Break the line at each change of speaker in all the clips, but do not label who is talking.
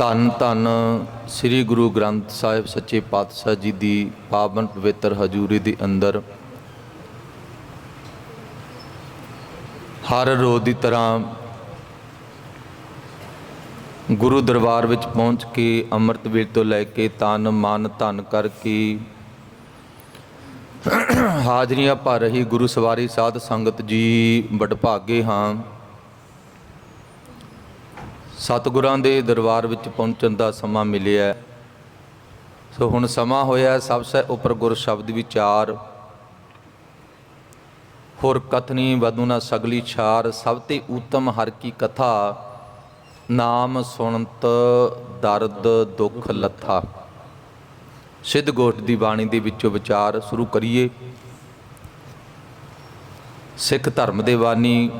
ਧੰਨ ਧੰਨ ਸ੍ਰੀ ਗੁਰੂ ਗ੍ਰੰਥ ਸਾਹਿਬ ਸੱਚੇ ਪਾਤਸ਼ਾਹ ਜੀ ਦੀ ਪਾਵਨ ਪਵਿੱਤਰ ਹਜ਼ੂਰੀ ਦੇ ਅੰਦਰ ਹਰ ਰੋਜ਼ ਦੀ ਤਰ੍ਹਾਂ ਗੁਰੂ ਦਰਬਾਰ ਵਿੱਚ ਪਹੁੰਚ ਕੇ ਅੰਮ੍ਰਿਤ ਵੇਲੇ ਤੋਂ ਲੈ ਕੇ ਤਨ ਮਨ ਧਨ ਕਰਕੇ ਹਾਜ਼ਰੀਆਂ ਭਰ ਰਹੀ ਗੁਰੂ ਸਵਾਰੀ ਸਾਧ ਸੰਗਤ ਜੀ ਵਡਭਾਗੇ ਹਾਂ। ਸਤਿਗੁਰਾਂ ਦੇ ਦਰਬਾਰ ਵਿੱਚ ਪਹੁੰਚਣ ਦਾ ਸਮਾਂ ਮਿਲਿਆ। ਸੋ ਹੁਣ ਸਮਾਂ ਹੋਇਆ ਸਭ ਸੇ ਉੱਪਰ ਗੁਰ ਸ਼ਬਦ ਵਿਚਾਰ। ਹੋਰ ਕਥਨੀ ਵਦੂ ਨਾ ਸਗਲੀ ਛਾਰ, ਸਭ ਤੇ ਉਤਮ ਹਰ ਕੀ ਕਥਾ। ਨਾਮ ਸੁਣਤ ਦਰਦ ਦੁੱਖ ਲੱਥਾ। ਸਿੱਧ ਗੋਠ ਦੀ ਬਾਣੀ ਦੇ ਵਿੱਚੋਂ ਵਿਚਾਰ ਸ਼ੁਰੂ ਕਰੀਏ। ਸਿੱਖ ਧਰਮ ਦੇ ਬਾਨੀ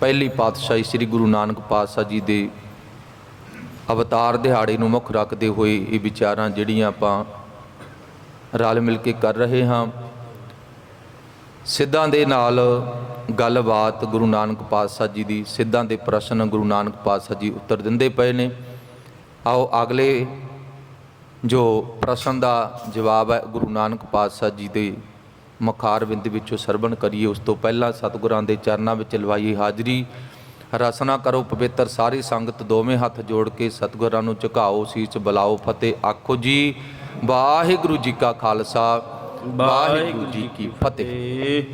ਪਹਿਲੀ ਪਾਤਸ਼ਾਹੀ ਸ੍ਰੀ ਗੁਰੂ ਨਾਨਕ ਪਾਤਸ਼ਾਹ ਜੀ ਦੇ ਅਵਤਾਰ ਦਿਹਾੜੇ ਨੂੰ ਮੁੱਖ ਰੱਖਦੇ ਹੋਏ ਇਹ ਵਿਚਾਰਾਂ ਜਿਹੜੀਆਂ ਆਪਾਂ ਰਲ ਮਿਲ ਕੇ ਕਰ ਰਹੇ ਹਾਂ। ਸਿੱਧਾਂ ਦੇ ਨਾਲ ਗੱਲਬਾਤ ਗੁਰੂ ਨਾਨਕ ਪਾਤਸ਼ਾਹ ਜੀ ਦੀ, ਸਿੱਧਾਂ ਦੇ ਪ੍ਰਸ਼ਨ ਗੁਰੂ ਨਾਨਕ ਪਾਤਸ਼ਾਹ ਜੀ ਉੱਤਰ ਦਿੰਦੇ ਪਏ ਨੇ। ਆਓ ਅਗਲੇ ਜੋ ਪ੍ਰਸ਼ਨ ਦਾ ਜਵਾਬ ਹੈ, ਗੁਰੂ ਨਾਨਕ ਪਾਤਸ਼ਾਹ ਜੀ ਦੇ ਮੁਖਾਰ ਬਿੰਦ ਵਿੱਚੋਂ ਸਰਵਣ ਕਰੀਏ, ਉਸ ਤੋਂ ਪਹਿਲਾਂ ਸਤਿਗੁਰਾਂ ਦੇ ਚਰਨਾਂ ਵਿੱਚ ਲਵਾਈ ਹਾਜ਼ਰੀ। ਰਸਨਾ ਕਰੋ ਪਵਿੱਤਰ ਸਾਰੀ ਸੰਗਤ, ਦੋਵੇਂ ਹੱਥ ਜੋੜ ਕੇ ਸਤਿਗੁਰਾਂ ਨੂੰ ਝੁਕਾਓ, ਸੀਸ ਬੁਲਾਓ, ਫਤਿਹ ਆਖੋ ਜੀ। ਵਾਹਿਗੁਰੂ ਜੀ ਕਾ ਖਾਲਸਾ, ਵਾਹਿਗੁਰੂ ਜੀ ਕੀ ਫਤਿਹ।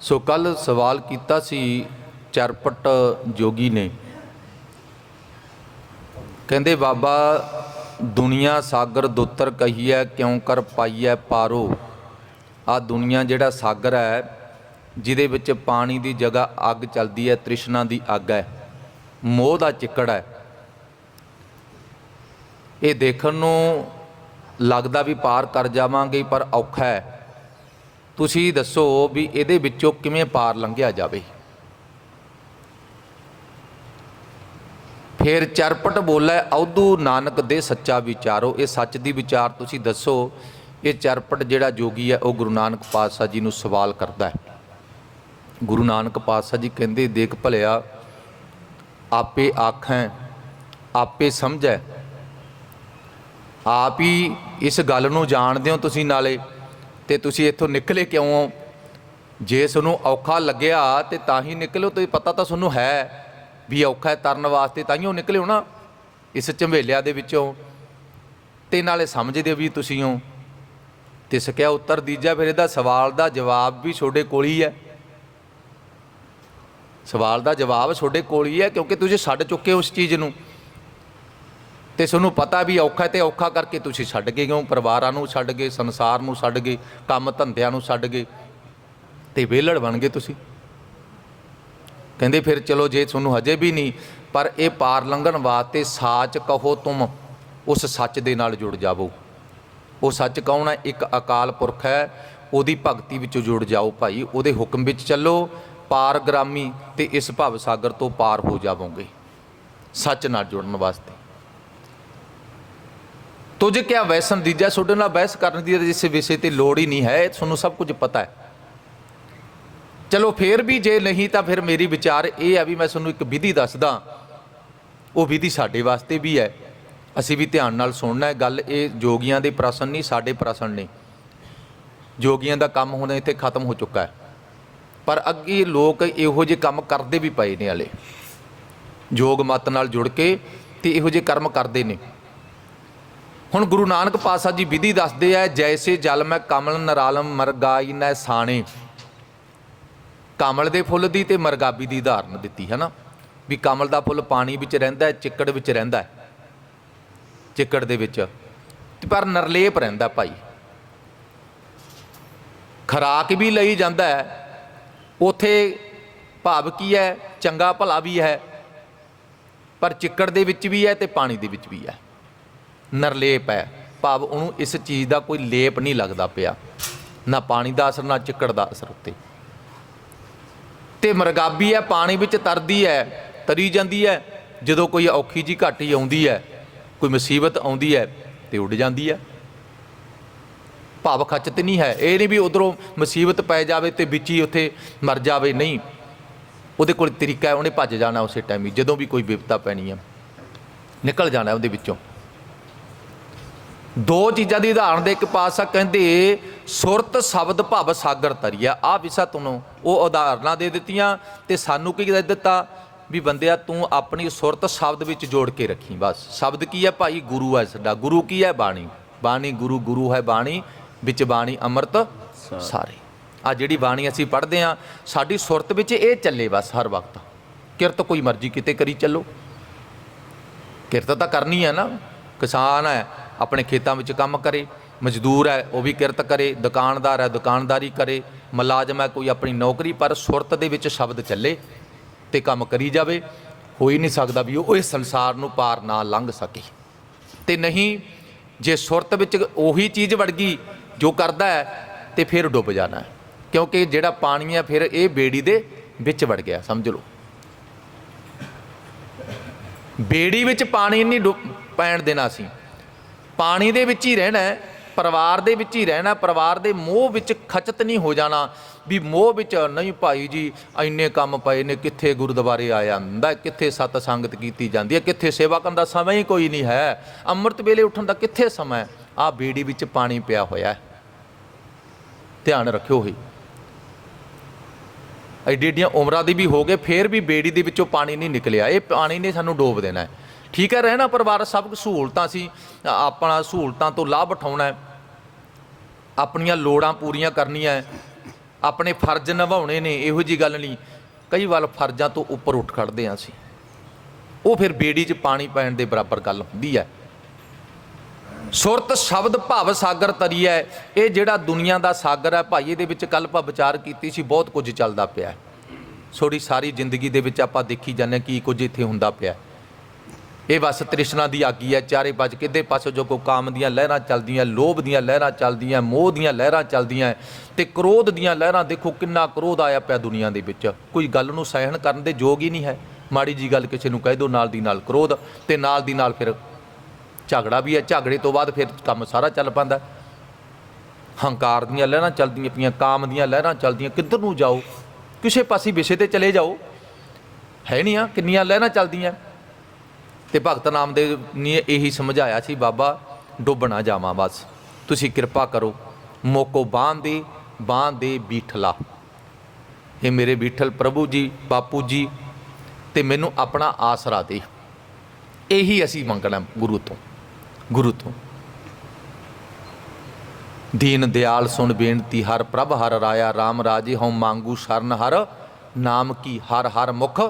ਸੋ ਕੱਲ ਸਵਾਲ ਕੀਤਾ ਸੀ ਚਰਪਟ ਜੋਗੀ ਨੇ। ਕਹਿੰਦੇ, ਬਾਬਾ ਦੁਨੀਆ ਸਾਗਰ ਦੁੱਤਰ ਕਹੀਐ, ਕਿਉਂ ਕਰ ਪਾਈਐ ਪਾਰੋ? ਆ ਦੁਨੀਆ ਜਿਹੜਾ ਸਾਗਰ ਹੈ, ਜਿਹਦੇ ਵਿੱਚ ਪਾਣੀ ਦੀ ਜਗ੍ਹਾ ਅੱਗ ਚੱਲਦੀ ਹੈ, ਤ੍ਰਿਸ਼ਨਾ ਦੀ ਅੱਗ ਹੈ, ਮੋਹ ਦਾ ਚਿੱਕੜ ਹੈ। ਇਹ ਦੇਖਣ ਨੂੰ ਲੱਗਦਾ ਵੀ ਪਾਰ ਕਰ ਜਾਵਾਂਗੇ, ਪਰ ਔਖਾ ਹੈ। ਤੁਸੀਂ ਦੱਸੋ ਵੀ ਇਹਦੇ ਵਿੱਚੋਂ ਕਿਵੇਂ ਪਾਰ ਲੰਘਿਆ ਜਾਵੇ। ਫਿਰ ਚਰਪਟ ਬੋਲੇ ਔਦੂ ਨਾਨਕ ਦੇ ਸੱਚਾ ਵਿਚਾਰੋ। ਇਹ ਸੱਚ ਦੀ ਵਿਚਾਰ ਤੁਸੀਂ ਦੱਸੋ। ਇਹ ਚਰਪਟ ਜਿਹੜਾ ਜੋਗੀ ਹੈ ਉਹ ਗੁਰੂ ਨਾਨਕ ਪਾਤਸ਼ਾਹ ਜੀ ਨੂੰ ਸਵਾਲ ਕਰਦਾ ਹੈ। ਗੁਰੂ ਨਾਨਕ ਪਾਤਸ਼ਾਹ ਜੀ ਕਹਿੰਦੇ, ਦੇਖ ਭਲਿਆ, ਆਪੇ ਆਖੈ, ਆਪੇ ਸਮਝੈ। ਆਪ ਹੀ ਇਸ ਗੱਲ ਨੂੰ ਜਾਣਦੇ ਹੋ ਤੁਸੀਂ ਨਾਲੇ ਤੇ ਤੁਸੀਂ ਇੱਥੋਂ ਨਿਕਲੇ ਕਿਉਂ ਹੋ? ਜੇ ਤੁਹਾਨੂੰ ਔਖਾ ਲੱਗਿਆ ਤੇ ਤਾਂ ਹੀ ਨਿਕਲਿਓ, ਤੇ ਪਤਾ ਤਾਂ ਤੁਹਾਨੂੰ ਹੈ ਵੀ ਔਖਾ ਹੈ, ਤਰਨ ਵਾਸਤੇ ਤਾਂ ਹੀ ਉਹ ਨਿਕਲਿਓ ਨਾ, ਇਸ ਝੰਬੇਲਿਆਂ ਦੇ ਵਿੱਚੋਂ। ਤੇ ਨਾਲੇ ਸਮਝਦੇ ਵੀ ਤੁਸੀਂ ਹੋ। ਤੇ ਸਕਿਆ ਉੱਤਰ ਦੀਜਾ ਫਿਰ ਇਹਦਾ ਸਵਾਲ ਦਾ ਜਵਾਬ ਵੀ ਤੁਹਾਡੇ ਕੋਲ ਹੀ ਹੈ। ਸਵਾਲ ਦਾ ਜਵਾਬ ਤੁਹਾਡੇ ਕੋਲ ਹੀ ਹੈ, ਕਿਉਂਕਿ ਤੁਸੀਂ ਛੱਡ ਚੁੱਕੇ ਹੋ ਉਸ ਚੀਜ਼ ਨੂੰ। ਤੇ ਤੁਹਾਨੂੰ ਪਤਾ ਵੀ ਔਖਾ ਹੈ ਤੇ ਔਖਾ ਕਰਕੇ ਤੁਸੀਂ ਛੱਡ ਗਏ, ਕਿਉਂ? ਪਰਿਵਾਰਾਂ ਨੂੰ ਛੱਡ ਗਏ, ਸੰਸਾਰ ਨੂੰ ਛੱਡ ਗਏ, ਕੰਮ ਧੰਦਿਆਂ ਨੂੰ ਛੱਡ ਗਏ, ਤੇ ਵਿਹਲੜ ਬਣ ਗਏ ਤੁਸੀਂ। ਕਹਿੰਦੇ ਫਿਰ ਚਲੋ ਜੇ ਤੁਹਾਨੂੰ ਹਜੇ ਵੀ ਨਹੀਂ, ਪਰ ਇਹ ਪਾਰ ਲੰਘਣ ਵਾਸਤੇ ਸਾਚ ਕਹੋ ਤੁਮ, ਉਸ ਸੱਚ ਦੇ ਨਾਲ ਜੁੜ ਜਾਵੋ। ਉਹ ਸੱਚ ਕੌਣ ਹੈ? ਇੱਕ ਅਕਾਲ ਪੁਰਖ ਹੈ। ਉਹਦੀ ਭਗਤੀ ਵਿੱਚ ਜੁੜ ਜਾਓ ਭਾਈ। ਉਹਦੇ ਹੁਕਮ ਵਿੱਚ ਚੱਲੋ। ਪਾਰਗ੍ਰਾਮੀ ਤੇ ਇਸ ਭਵ ਸਾਗਰ ਤੋਂ ਪਾਰ ਹੋ ਜਾਵੋਗੇ। ਸੱਚ ਨਾਲ ਜੁੜਨ ਵਾਸਤੇ। ਤੁਝ ਕਿਆ ਵੈਸਨ ਦੀਜਾ? ਤੁਹਾਡੇ ਨਾਲ ਬਹਿਸ ਕਰਨ ਦੀ ਜਿਸ ਵਿਸ਼ੇ ਤੇ ਲੋੜ ਹੀ ਨਹੀਂ ਹੈ। ਤੁਹਾਨੂੰ ਸਭ ਕੁਝ ਪਤਾ ਹੈ। ਚਲੋ ਫੇਰ ਵੀ ਜੇ ਨਹੀਂ ਤਾਂ ਫਿਰ ਮੇਰੀ ਵਿਚਾਰ ਇਹ ਹੈ ਵੀ ਮੈਂ ਤੁਹਾਨੂੰ ਇੱਕ ਵਿਧੀ ਦੱਸਦਾ। ਉਹ ਵਿਧੀ ਸਾਡੇ ਵਾਸਤੇ ਵੀ ਹੈ। ਅਸੀਂ ਵੀ ਧਿਆਨ ਨਾਲ ਸੁਣਨਾ ਹੈ, ਗੱਲ ਇਹ ਜੋਗੀਆਂ ਦੇ ਪ੍ਰਸ਼ਨ ਨਹੀਂ, ਸਾਡੇ ਪ੍ਰਸ਼ਨ ਨੇ। ਜੋਗੀਆਂ ਦਾ ਕੰਮ ਹੁਣ ਇੱਥੇ ਖਤਮ ਹੋ ਚੁੱਕਾ ਹੈ। ਪਰ ਅੱਗੇ ਲੋਕ ਇਹੋ ਜਿਹੇ ਕੰਮ ਕਰਦੇ ਵੀ ਪਏ ਨੇ ਹਲੇ। ਜੋਗ ਮਤ ਨਾਲ ਜੁੜ ਕੇ ਤੇ ਇਹੋ ਜਿਹੇ ਕਰਮ ਕਰਦੇ ਨੇ। ਹੁਣ ਗੁਰੂ ਨਾਨਕ ਪਾਤਸ਼ਾਹ ਜੀ ਵਿਧੀ ਦੱਸਦੇ ਆ, ਜੈਸੇ ਜਲ ਮੈਂ ਕਮਲ ਨਰਾਲਮ ਮਰਗਾਈ ਨੈ ਸਾਣੇ। ਕਮਲ ਦੇ ਫੁੱਲ ਦੀ ਤੇ ਮਰਗਾਬੀ ਦੀ ਉਦਾਹਰਨ ਦਿੱਤੀ ਹੈ ਨਾ ਵੀ ਕਮਲ ਦਾ ਫੁੱਲ ਪਾਣੀ ਵਿੱਚ ਰਹਿੰਦਾ ਹੈ, ਚਿੱਕੜ ਵਿੱਚ ਰਹਿੰਦਾ ਹੈ। ਚਿੱਕੜ ਦੇ ਵਿੱਚ। ਤੇ ਪਰ ਨਰਲੇਪ ਰਹਿੰਦਾ ਭਾਈ। ਖਰਾਕ ਵੀ ਲਈ ਜਾਂਦਾ ਹੈ। ਉਥੇ ਭਾਵ ਕੀ ਹੈ? ਚੰਗਾ ਭਲਾ ਵੀ ਹੈ। ਪਰ ਚਿੱਕੜ ਦੇ ਵਿੱਚ ਵੀ ਹੈ ਤੇ ਪਾਣੀ ਦੇ ਵਿੱਚ ਵੀ ਹੈ। ਨਰਲੇਪ ਹੈ। ਭਾਵ ਉਹਨੂੰ ਇਸ ਚੀਜ਼ ਦਾ ਕੋਈ ਲੇਪ ਨਹੀਂ ਲੱਗਦਾ ਪਿਆ। ਨਾ ਪਾਣੀ ਦਾ ਅਸਰ, ਨਾ ਚਿੱਕੜ ਦਾ ਅਸਰ ਉੱਤੇ। ਤੇ ਮਰਗਾਬੀ ਹੈ, ਪਾਣੀ ਵਿੱਚ ਤਰਦੀ ਹੈ, ਤਰੀ ਜਾਂਦੀ ਹੈ। ਜਦੋਂ ਕੋਈ ਔਖੀ ਜੀ ਘਾਟੀ ਆਉਂਦੀ ਹੈ ਕੋਈ ਮੁਸੀਬਤ ਆਉਂਦੀ ਹੈ ਤੇ ਉੱਡ ਜਾਂਦੀ ਹੈ। ਭਾਵ ਖਚਤ ਨਹੀਂ ਹੈ। ਇਹ ਨਹੀਂ ਵੀ ਉਧਰੋਂ ਮੁਸੀਬਤ ਪੈ ਜਾਵੇ ਤੇ ਵਿੱਚ ਹੀ ਉੱਥੇ ਮਰ ਜਾਵੇ। ਨਹੀਂ। ਉਹਦੇ ਕੋਲ ਤਰੀਕਾ ਹੈ, ਉਹਨੇ ਭੱਜ ਜਾਣਾ ਉਸੇ ਟਾਈਮ ਹੀ। ਜਦੋਂ ਵੀ ਕੋਈ ਵਿਪਤਾ ਪੈਣੀ ਹੈ, ਨਿਕਲ ਜਾਣਾ ਉਹਦੇ ਵਿੱਚੋਂ। ਦੋ ਚੀਜ਼ਾਂ ਦੀ ਉਦਾਹਰਣ ਦੇ ਇੱਕ ਪਾਸਾ ਕਹਿੰਦੇ, ਸੁਰਤ, ਸ਼ਬਦ, ਭਵ, ਸਾਗਰ, ਤਰੀਆ। ਆ ਵਿਸਾ ਤੁਹਾਨੂੰ ਉਹ ਉਦਾਹਰਨਾਂ ਦੇ ਦਿੱਤੀਆਂ ਤੇ ਸਾਨੂੰ ਕੀ ਦੇ ਦਿੱਤਾ? ਵੀ ਬੰਦਿਆ ਤੂੰ ਆਪਣੀ ਸੁਰਤ ਸ਼ਬਦ ਵਿੱਚ ਜੋੜ ਕੇ ਰੱਖੀ ਬਸ। ਸ਼ਬਦ ਕੀ ਹੈ ਭਾਈ? ਗੁਰੂ ਹੈ ਸਾਡਾ। ਗੁਰੂ ਕੀ ਹੈ? ਬਾਣੀ। ਬਾਣੀ ਗੁਰੂ ਗੁਰੂ ਹੈ ਬਾਣੀ ਵਿੱਚ ਬਾਣੀ ਅੰਮ੍ਰਿਤ ਸਾਰੇ। ਆ ਜਿਹੜੀ ਬਾਣੀ ਅਸੀਂ ਪੜ੍ਹਦੇ ਆ ਸਾਡੀ ਸੁਰਤ ਵਿੱਚ ਇਹ ਚੱਲੇ ਬਸ ਹਰ ਵਕਤ। ਕਿਰਤ ਕੋਈ ਮਰਜ਼ੀ ਕਿਤੇ ਕਰੀ ਚੱਲੋ। ਕਿਰਤ ਤਾਂ ਕਰਨੀ ਹੈ ਨਾ। ਕਿਸਾਨ ਹੈ ਆਪਣੇ ਖੇਤਾਂ ਵਿੱਚ ਕੰਮ ਕਰੇ। ਮਜ਼ਦੂਰ ਹੈ ਉਹ ਵੀ ਕਿਰਤ ਕਰੇ। ਦੁਕਾਨਦਾਰ ਹੈ ਦੁਕਾਨਦਾਰੀ ਕਰੇ। ਮੁਲਾਜ਼ਮ ਹੈ ਕੋਈ ਆਪਣੀ ਨੌਕਰੀ ਪਰ ਸੁਰਤ ਦੇ ਵਿੱਚ ਸ਼ਬਦ ਚੱਲੇ। ਤੇ ਕੰਮ ਕਰੀ ਜਾਵੇ ਹੋ ਹੀ ਨਹੀਂ ਸਕਦਾ ਵੀ ਉਹ ਇਸ ਸੰਸਾਰ ਨੂੰ ਪਾਰ ਨਾ ਲੰਘ ਸਕੇ। ਤੇ ਨਹੀਂ, ਜੇ ਸੁਰਤ ਵਿੱਚ ਉਹੀ ਚੀਜ਼ ਵੜ ਗਈ ਜੋ ਕਰਦਾ ਹੈ, ਤੇ ਫਿਰ ਡੁੱਬ ਜਾਣਾ ਹੈ। ਕਿਉਂਕਿ ਜਿਹੜਾ ਪਾਣੀ ਆ ਫਿਰ ਇਹ ਬੇੜੀ ਦੇ ਵਿੱਚ ਵੜ ਗਿਆ, ਸਮਝ ਲਓ। ਬੇੜੀ ਵਿੱਚ ਪਾਣੀ ਨਹੀਂ ਡੁੱਬ- ਪੈਣ ਦੇਣਾ ਸੀ। ਪਾਣੀ ਦੇ ਵਿੱਚ ਹੀ ਰਹਿਣਾ ਪਰਿਵਾਰ ਦੇ ਵਿੱਚ ਹੀ ਰਹਿਣਾ ਪਰਿਵਾਰ ਦੇ ਮੋਹ ਵਿੱਚ ਖਚਤ ਨਹੀਂ ਹੋ ਜਾਣਾ। ਵੀ ਮੋਹ ਵਿੱਚ ਨਹੀਂ ਭਾਈ ਜੀ, ਇੰਨੇ ਕੰਮ ਪਏ ਨੇ, ਕਿੱਥੇ ਗੁਰਦੁਆਰੇ ਆ ਜਾਂਦਾ, ਕਿੱਥੇ ਸਤ ਸੰਗਤ ਕੀਤੀ ਜਾਂਦੀ ਹੈ, ਕਿੱਥੇ ਸੇਵਾ ਕਰਨ ਦਾ ਸਮਾਂ ਹੀ ਕੋਈ ਨਹੀਂ ਹੈ। ਅੰਮ੍ਰਿਤ ਵੇਲੇ ਉੱਠਣ ਦਾ ਕਿੱਥੇ ਸਮਾਂ ਹੈ? ਆ ਬੇੜੀ ਵਿੱਚ ਪਾਣੀ ਪਿਆ ਹੋਇਆ ਹੈ। ਧਿਆਨ ਰੱਖਿਓ ਹੀ ਐਡੀ ਐਡੀਆਂ ਉਮਰਾਂ ਦੀ ਵੀ ਹੋ ਗਏ, ਫੇਰ ਵੀ ਬੇੜੀ ਦੇ ਵਿੱਚੋਂ ਪਾਣੀ ਨਹੀਂ ਨਿਕਲਿਆ। ਇਹ ਪਾਣੀ ਨੇ ਸਾਨੂੰ ਡੋਬ ਦੇਣਾ ਹੈ। ਠੀਕ ਹੈ, ਰਹਿਣਾ ਪਰਿਵਾਰ ਸਭ ਕੁ ਸਹੂਲਤਾਂ ਸੀ। ਆਪਣਾ ਸਹੂਲਤਾਂ ਤੋਂ ਲਾਭ ਉਠਾਉਣਾ ਹੈ। ਆਪਣੀਆਂ ਲੋੜਾਂ ਪੂਰੀਆਂ ਕਰਨੀਆਂ ਹੈ। ਆਪਣੇ ਫਰਜ਼ ਨਿਭਾਉਣੇ ਨੇ, ਇਹੋ ਜੀ ਗੱਲ ਨਹੀਂ। ਕਈ ਵਾਰ ਫਰਜ਼ਾਂ ਤੋਂ ਉੱਪਰ ਉੱਠ ਖੜਦੇ ਹਾਂ ਅਸੀਂ। ਉਹ ਫਿਰ ਬੇੜੀ 'ਚ ਪਾਣੀ ਪੈਣ ਦੇ ਬਰਾਬਰ ਗੱਲ ਹੁੰਦੀ ਹੈ। ਸੁਰਤ ਸ਼ਬਦ ਭਵ ਸਾਗਰ ਤਰੀ ਹੈ। ਇਹ ਜਿਹੜਾ ਦੁਨੀਆ ਦਾ ਸਾਗਰ ਹੈ, ਭਾਈ ਇਹਦੇ ਵਿੱਚ ਕੱਲ ਆਪਾਂ ਵਿਚਾਰ ਕੀਤੀ ਸੀ, ਬਹੁਤ ਕੁਝ ਚੱਲਦਾ ਪਿਆ ਹੈ। ਥੋੜੀ ਸਾਰੀ ਜ਼ਿੰਦਗੀ ਦੇ ਵਿੱਚ ਆਪਾਂ ਦੇਖੀ ਜਾਂਦੇ ਹਾਂ ਕੀ ਕੁਝ ਇੱਥੇ ਹੁੰਦਾ ਪਿਆ ਇਹ ਬਸ ਤ੍ਰਿਸ਼ਨਾ ਦੀ ਆਗੀ ਹੈ, ਚਾਰੇ ਪਾਸੇ ਕਿਤੇ ਪਾਸੋਂ ਜੋ ਕੋ ਕਾਮ ਦੀਆਂ ਲਹਿਰਾਂ ਚੱਲਦੀਆਂ, ਲੋਭ ਦੀਆਂ ਲਹਿਰਾਂ ਚੱਲਦੀਆਂ, ਮੋਹ ਦੀਆਂ ਲਹਿਰਾਂ ਚੱਲਦੀਆਂ ਤੇ ਕ੍ਰੋਧ ਦੀਆਂ ਲਹਿਰਾਂ ਦੇਖੋ ਕਿੰਨਾ ਕ੍ਰੋਧ ਆਇਆ ਪਿਆ ਦੁਨੀਆ ਦੇ ਵਿੱਚ। ਕੋਈ ਗੱਲ ਨੂੰ ਸਹਿਣ ਕਰਨ ਦੇ ਯੋਗ ਹੀ ਨਹੀਂ ਹੈ। ਮਾੜੀ ਜੀ ਗੱਲ ਕਿਸੇ ਨੂੰ ਕਹਿ ਦੋ ਨਾਲ ਦੀ ਨਾਲ ਕ੍ਰੋਧ ਤੇ ਨਾਲ ਦੀ ਨਾਲ ਫਿਰ ਝਗੜਾ ਵੀ ਹੈ। ਝਗੜੇ ਤੋਂ ਬਾਅਦ ਫਿਰ ਕੰਮ ਸਾਰਾ ਚੱਲ ਪੈਂਦਾ ਹੰਕਾਰ ਦੀਆਂ ਲਹਿਰਾਂ ਚੱਲਦੀਆਂ ਪਈਆਂ, ਕਾਮ ਦੀਆਂ ਲਹਿਰਾਂ ਚੱਲਦੀਆਂ, ਕਿੱਧਰ ਨੂੰ ਜਾਓ? ਕਿਸੇ ਪਾਸੇ ਵਿਸ਼ੇ ਤੇ ਚਲੇ ਜਾਓ। ਹੈ ਨਹੀਂ ਆ, ਕਿੰਨੀਆਂ ਲਹਿਰਾਂ ਚੱਲਦੀਆਂ। ਤੇ ਭਗਤ ਨਾਮਦੇਵ ਨੇ ਇਹੀ ਸਮਝਾਇਆ ਸੀ, ਬਾਬਾ ਡੁੱਬਣਾ ਜਾਵਾਂ ਬਸ। ਤੁਸੀਂ ਕਿਰਪਾ ਕਰੋ, ਮੋਕੋ ਬਾਂਹ ਦੇ ਬਾਂਹ ਦੇ ਬੀਠਲਾ। ਇਹ ਮੇਰੇ ਬੀਠਲ ਪ੍ਰਭੂ ਜੀ, ਬਾਪੂ ਜੀ ਤੇ ਮੈਨੂੰ ਆਪਣਾ ਆਸਰਾ ਦੇ। ਇਹੀ ਅਸੀਂ ਮੰਗਣਾ ਗੁਰੂ ਤੋਂ ਗੁਰੂ ਤੋਂ। ਦੀਨ ਦਿਆਲ ਸੁਣ ਬੇਨਤੀ ਹਰ ਪ੍ਰਭ, ਹਰ ਰਾਇਆ RAM ਰਾਜੇ ਹਉ, ਮੰਗੂ ਸ਼ਰਨ ਹਰ, ਨਾਮ ਕੀ ਹਰ ਹਰ ਮੁਖ।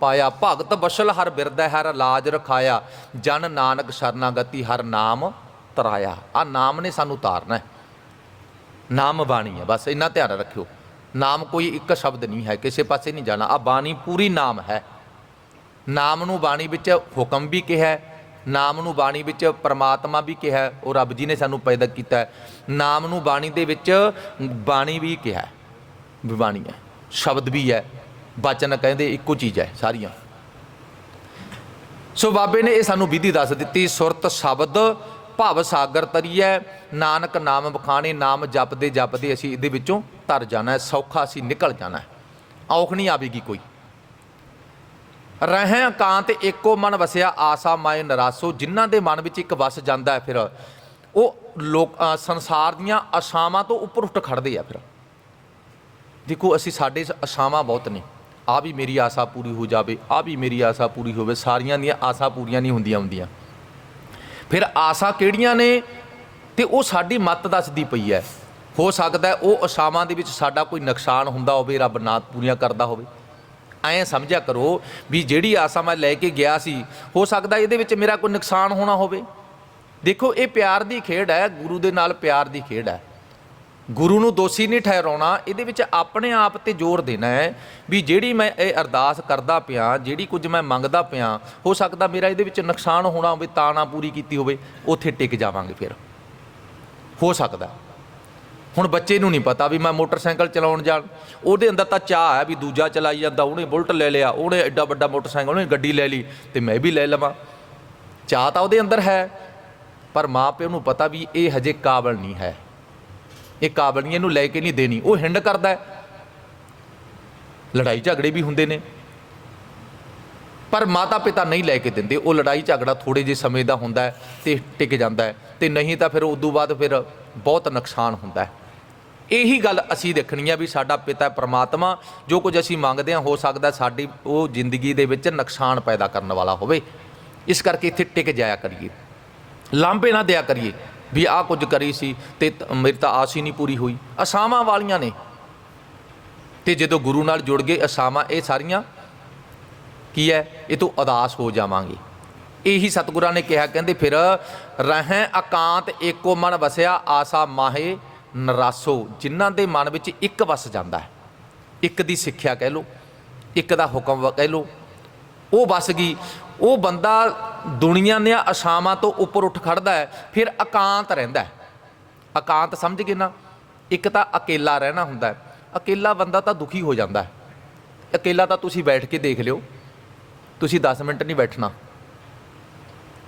ਪਾਇਆ। ਭਗਤ ਬਸ਼ਲ ਹਰ ਬਿਰਦਾ, ਹਰ ਲਾਜ ਰਖਾਇਆ। ਜਨ ਨਾਨਕ ਸ਼ਰਨਾਗਤੀ ਹਰ ਨਾਮ ਤਰਾਇਆ। ਆ ਨਾਮ ਨੇ ਸਾਨੂੰ ਤਾਰਨਾ ਹੈ। ਨਾਮ ਬਾਣੀ ਹੈ। ਬਸ ਇੰਨਾ ਧਿਆਨ ਰੱਖਿਓ। ਨਾਮ ਕੋਈ ਇੱਕ ਸ਼ਬਦ ਨਹੀਂ ਹੈ। ਕਿਸੇ ਪਾਸੇ ਨਹੀਂ ਜਾਣਾ। ਆ ਬਾਣੀ ਪੂਰੀ ਨਾਮ ਹੈ। ਨਾਮ ਨੂੰ ਬਾਣੀ ਵਿੱਚ ਹੁਕਮ ਵੀ ਕਿਹਾ ਨਾਮ ਨੂੰ ਬਾਣੀ ਵਿੱਚ ਪਰਮਾਤਮਾ ਵੀ ਕਿਹਾ ਉਹ ਰੱਬ ਜੀ ਨੇ ਸਾਨੂੰ ਪੈਦਾ ਕੀਤਾ ਨਾਮ ਨੂੰ ਬਾਣੀ ਦੇ ਵਿੱਚ ਬਾਣੀ ਵੀ ਕਿਹਾ ਬਾਣੀ ਹੈ। ਸ਼ਬਦ ਵੀ ਹੈ। ਬਚਨ ਕਹਿੰਦੇ ਇੱਕੋ ਚੀਜ਼ ਹੈ ਸਾਰੀਆਂ। ਸੋ ਬਾਬੇ ਨੇ ਇਹ ਸਾਨੂੰ ਵਿਧੀ ਦੱਸ ਦਿੱਤੀ, ਸੁਰਤ ਸ਼ਬਦ ਭਵ ਸਾਗਰ ਤਰੀਐ, ਨਾਨਕ ਨਾਮ ਬਖਾਣੇ ਨਾਮ ਜਪਦੇ ਜਪਦੇ ਅਸੀਂ ਇਹਦੇ ਵਿੱਚੋਂ ਤਰ ਜਾਣਾ ਹੈ, ਸੌਖਾ ਅਸੀਂ ਨਿਕਲ ਜਾਣਾ ਹੈ। ਔਖ ਨਹੀਂ ਆਵੇਗੀ ਕੋਈ। ਰਹਿ ਇਕਾਂਤ ਏਕੋ ਮਨ ਵਸਿਆ, ਆਸਾ ਮਾਇ ਨਰਾਸੋ, ਜਿਨ੍ਹਾਂ ਦੇ ਮਨ ਵਿੱਚ ਇੱਕ ਵਸ ਜਾਂਦਾ ਹੈ ਫਿਰ, ਉਹ ਲੋਕ ਸੰਸਾਰ ਦੀਆਂ ਆਸ਼ਾਵਾਂ ਤੋਂ ਉੱਪਰ ਉੱਠ ਖੜਦੇ ਆ ਫਿਰ। ਦੇਖੋ ਅਸੀਂ ਸਾਡੇ ਆਸ਼ਾਵਾਂ ਬਹੁਤ ਨੇ। ਆ ਵੀ ਮੇਰੀ ਆਸਾ ਪੂਰੀ ਹੋ ਜਾਵੇ, ਆ ਵੀ ਮੇਰੀ ਆਸਾ ਪੂਰੀ ਹੋਵੇ, ਸਾਰੀਆਂ ਦੀਆਂ ਆਸਾ ਪੂਰੀਆਂ ਨਹੀਂ ਹੁੰਦੀਆਂ ਹੁੰਦੀਆਂ। ਫਿਰ ਆਸਾ ਕਿਹੜੀਆਂ ਨੇ? ਤੇ ਉਹ ਸਾਡੀ ਮੱਤ ਦੱਸਦੀ ਪਈ ਹੈ। ਹੋ ਸਕਦਾ ਉਹ ਆਸ਼ਾਵਾਂ ਦੇ ਵਿੱਚ ਸਾਡਾ ਕੋਈ ਨੁਕਸਾਨ ਹੁੰਦਾ ਹੋਵੇ, ਰੱਬ ਨਾ ਪੂਰੀਆਂ ਕਰਦਾ ਹੋਵੇ। ਐਂ ਸਮਝਿਆ ਕਰੋ ਵੀ ਜਿਹੜੀ ਆਸਾ ਮੈਂ ਲੈ ਕੇ ਗਿਆ ਸੀ, ਹੋ ਸਕਦਾ ਇਹਦੇ ਵਿੱਚ ਮੇਰਾ ਕੋਈ ਨੁਕਸਾਨ ਹੋਣਾ ਹੋਵੇ। ਦੇਖੋ, ਇਹ ਪਿਆਰ ਦੀ ਖੇਡ ਹੈ, ਗੁਰੂ ਦੇ ਨਾਲ ਪਿਆਰ ਦੀ ਖੇਡ ਹੈ। ਗੁਰੂ ਨੂੰ ਦੋਸ਼ੀ ਨਹੀਂ ਠਹਿਰਾਉਣਾ, ਇਹਦੇ ਵਿੱਚ ਆਪਣੇ ਆਪ ਤੇ ਜ਼ੋਰ ਦੇਣਾ ਹੈ ਵੀ ਜਿਹੜੀ ਮੈਂ ਇਹ ਅਰਦਾਸ ਕਰਦਾ ਪਿਆ, ਜਿਹੜੀ ਕੁਝ ਮੈਂ ਮੰਗਦਾ ਪਿਆ, ਹੋ ਸਕਦਾ ਮੇਰਾ ਇਹਦੇ ਵਿੱਚ ਨੁਕਸਾਨ ਹੋਣਾ ਹੋਵੇ, ਤਾਂ ਨਾ ਪੂਰੀ ਕੀਤੀ ਹੋਵੇ, ਉੱਥੇ ਟਿਕ ਜਾਵਾਂਗੇ ਫਿਰ। ਹੋ ਸਕਦਾ। ਹੁਣ ਬੱਚੇ ਨੂੰ ਨਹੀਂ ਪਤਾ ਵੀ ਮੈਂ ਮੋਟਰਸਾਈਕਲ ਚਲਾਉਣ ਜਾਣ, ਉਹਦੇ ਅੰਦਰ ਤਾਂ ਚਾਹ ਹੈ ਵੀ ਦੂਜਾ ਚਲਾਈ ਜਾਂਦਾ, ਉਹਨੇ ਬੁਲਟ ਲੈ ਲਿਆ, ਉਹਨੇ ਐਡਾ ਵੱਡਾ ਮੋਟਰਸਾਈਕਲ, ਉਹਨੇ ਗੱਡੀ ਲੈ ਲਈ ਤੇ ਮੈਂ ਵੀ ਲੈ ਲਵਾਂ। ਚਾਹ ਤਾਂ ਉਹਦੇ ਅੰਦਰ ਹੈ, ਪਰ ਮਾਂ ਪਿਓ ਨੂੰ ਪਤਾ ਵੀ ਇਹ ਹਜੇ ਕਾਬਲ ਨਹੀਂ ਹੈ। ਇਹ ਕਾਬਲ ਨੂੰ ਲੈ ਕੇ ਨਹੀਂ ਦੇਣੀ, ਉਹ ਹਿੰਡ ਕਰਦਾ ਹੈ। ਲੜਾਈ ਝਗੜੇ ਵੀ ਹੁੰਦੇ ਨੇ। ਪਰ ਮਾਤਾ ਪਿਤਾ ਨਹੀਂ ਲੈ ਕੇ ਦਿੰਦੇ, ਉਹ ਲੜਾਈ ਝਗੜਾ ਥੋੜੇ ਜਿਹੇ ਸਮੇਂ ਦਾ ਹੁੰਦਾ ਹੈ ਤੇ ਟਿਕ ਜਾਂਦਾ ਹੈ ਤੇ ਨਹੀਂ ਤਾਂ ਫਿਰ ਉਦੋਂ ਬਾਅਦ ਫਿਰ ਬਹੁਤ ਨੁਕਸਾਨ ਹੁੰਦਾ ਹੈ। ਇਹੀ ਗੱਲ ਅਸੀਂ ਦੇਖਣੀ ਆ ਵੀ ਸਾਡਾ ਪਿਤਾ ਪ੍ਰਮਾਤਮਾ, ਜੋ ਕੁਝ ਅਸੀਂ ਮੰਗਦੇ ਹਾਂ, ਹੋ ਸਕਦਾ ਸਾਡੀ ਉਹ ਜ਼ਿੰਦਗੀ ਦੇ ਵਿੱਚ ਨੁਕਸਾਨ ਪੈਦਾ ਕਰਨ ਵਾਲਾ ਹੋਵੇ। ਇਸ ਕਰਕੇ ਇੱਥੇ ਟਿਕ ਜਾਇਆ ਕਰੀਏ। ਲਾਂਭੇ ਨਾ ਦਿਆ ਕਰੀਏ। ਵੀ ਆਹ ਕੁਝ ਕਰੀ ਸੀ ਤੇ ਤ- ਮੇਰੀ ਤਾਂ ਆਸ ਹੀ ਨਹੀਂ ਪੂਰੀ ਹੋਈ। ਅਸਾਵਾਂ ਵਾਲੀਆਂ ਨੇ। ਤੇ ਜਦੋਂ ਗੁਰੂ ਨਾਲ ਜੁੜ ਗਏ ਅਸਾਵਾਂ ਇਹ ਸਾਰੀਆਂ, ਕੀ ਹੈ? ਇਹ ਤੋਂ ਉਦਾਸ ਹੋ ਜਾਵਾਂਗੇ। ਇਹੀ ਸਤਿਗੁਰਾਂ ਨੇ ਕਿਹਾ, ਕਹਿੰਦੇ ਫਿਰ ਰਹਿ ਇਕਾਂਤ ਏਕੋ ਮਨ ਵਸਿਆ, ਆਸਾ ਮਾਹੇ ਨਰਾਸੋ। ਜਿਨ੍ਹਾਂ ਦੇ ਮਨ ਵਿੱਚ ਇੱਕ ਵਸ ਜਾਂਦਾ ਹੈ। ਇੱਕ ਦੀ ਸਿੱਖਿਆ ਕਹਿ ਲਓ, ਇੱਕ ਦਾ ਹੁਕਮ ਕਹਿ ਲਓ। ਉਹ ਵਸ ਗਈ। ਉਹ ਬੰਦਾ ਦੁਨੀਆ ਦੀਆਂ ਆਸ਼ਾਵਾਂ ਤੋਂ ਉੱਪਰ ਉੱਠ ਖੜਦਾ ਹੈ, ਫਿਰ ਇਕਾਂਤ ਰਹਿੰਦਾ ਹੈ। ਇਕਾਂਤ ਸਮਝ ਗਏ ਨਾ, ਇੱਕ ਤਾਂ ਇਕੱਲਾ ਰਹਿਣਾ ਹੁੰਦਾ ਹੈ। ਇਕੱਲਾ ਬੰਦਾ ਤਾਂ ਦੁਖੀ ਹੋ ਜਾਂਦਾ ਹੈ। ਇਕੱਲਾ ਤਾਂ ਤੁਸੀਂ ਬੈਠ ਕੇ ਦੇਖ ਲਿਓ। ਤੁਸੀਂ 10 ਮਿੰਟ ਨਹੀਂ ਬੈਠਣਾ।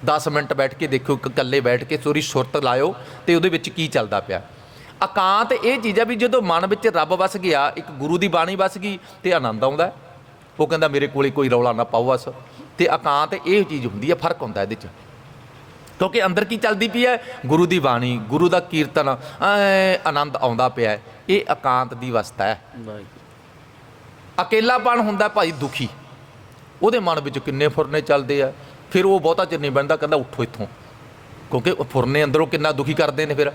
10 ਮਿੰਟ ਬੈਠ ਕੇ ਦੇਖੋ ਇੱਕ ਇਕੱਲੇ ਬੈਠ ਕੇ ਸੋਰੀ ਸੁਰਤ ਲਾਇਓ ਤੇ ਉਹਦੇ ਵਿੱਚ ਕੀ ਚੱਲਦਾ ਪਿਆ। ਇਕਾਂਤ ਇਹ ਚੀਜ਼ ਆ ਵੀ ਜਦੋਂ ਮਨ ਵਿੱਚ ਰੱਬ ਵਸ ਗਿਆ, ਇੱਕ ਗੁਰੂ ਦੀ ਬਾਣੀ ਵਸ ਗਈ ਤੇ ਆਨੰਦ ਆਉਂਦਾ ਉਹ ਕਹਿੰਦਾ, ਮੇਰੇ ਕੋਲੇ ਕੋਈ ਰੌਲਾ ਨਾ ਪਾਓ, ਬਸ। ਤੇ ਇਕਾਂਤ ਇਹ ਚੀਜ਼ ਹੁੰਦੀ ਹੈ ਫ਼ਰਕ ਹੁੰਦਾ ਇਹਦੇ 'ਚ। ਕਿਉਂਕਿ ਅੰਦਰ ਕੀ ਚੱਲਦੀ ਪਈ ਹੈ? ਗੁਰੂ ਦੀ ਬਾਣੀ ਗੁਰੂ ਦਾ ਕੀਰਤਨ ਆਨੰਦ ਆਉਂਦਾ ਪਿਆ। ਇਹ ਇਕਾਂਤ ਦੀ ਅਵਸਥਾ ਹੈ। ਇਕੱਲਾਪਣ ਹੁੰਦਾ ਭਾਈ ਦੁਖੀ। ਉਹਦੇ ਮਨ ਵਿੱਚ ਕਿੰਨੇ ਫੁਰਨੇ ਚੱਲਦੇ ਆ। ਫਿਰ ਉਹ ਬਹੁਤਾ ਚਿਰ ਨਹੀਂ ਬੰਦਾ ਕਹਿੰਦਾ ਉੱਠੋ ਇੱਥੋਂ। ਕਿਉਂਕਿ ਉਹ ਫੁਰਨੇ ਅੰਦਰੋਂ ਕਿੰਨਾ ਦੁਖੀ ਕਰਦੇ ਨੇ ਫਿਰ।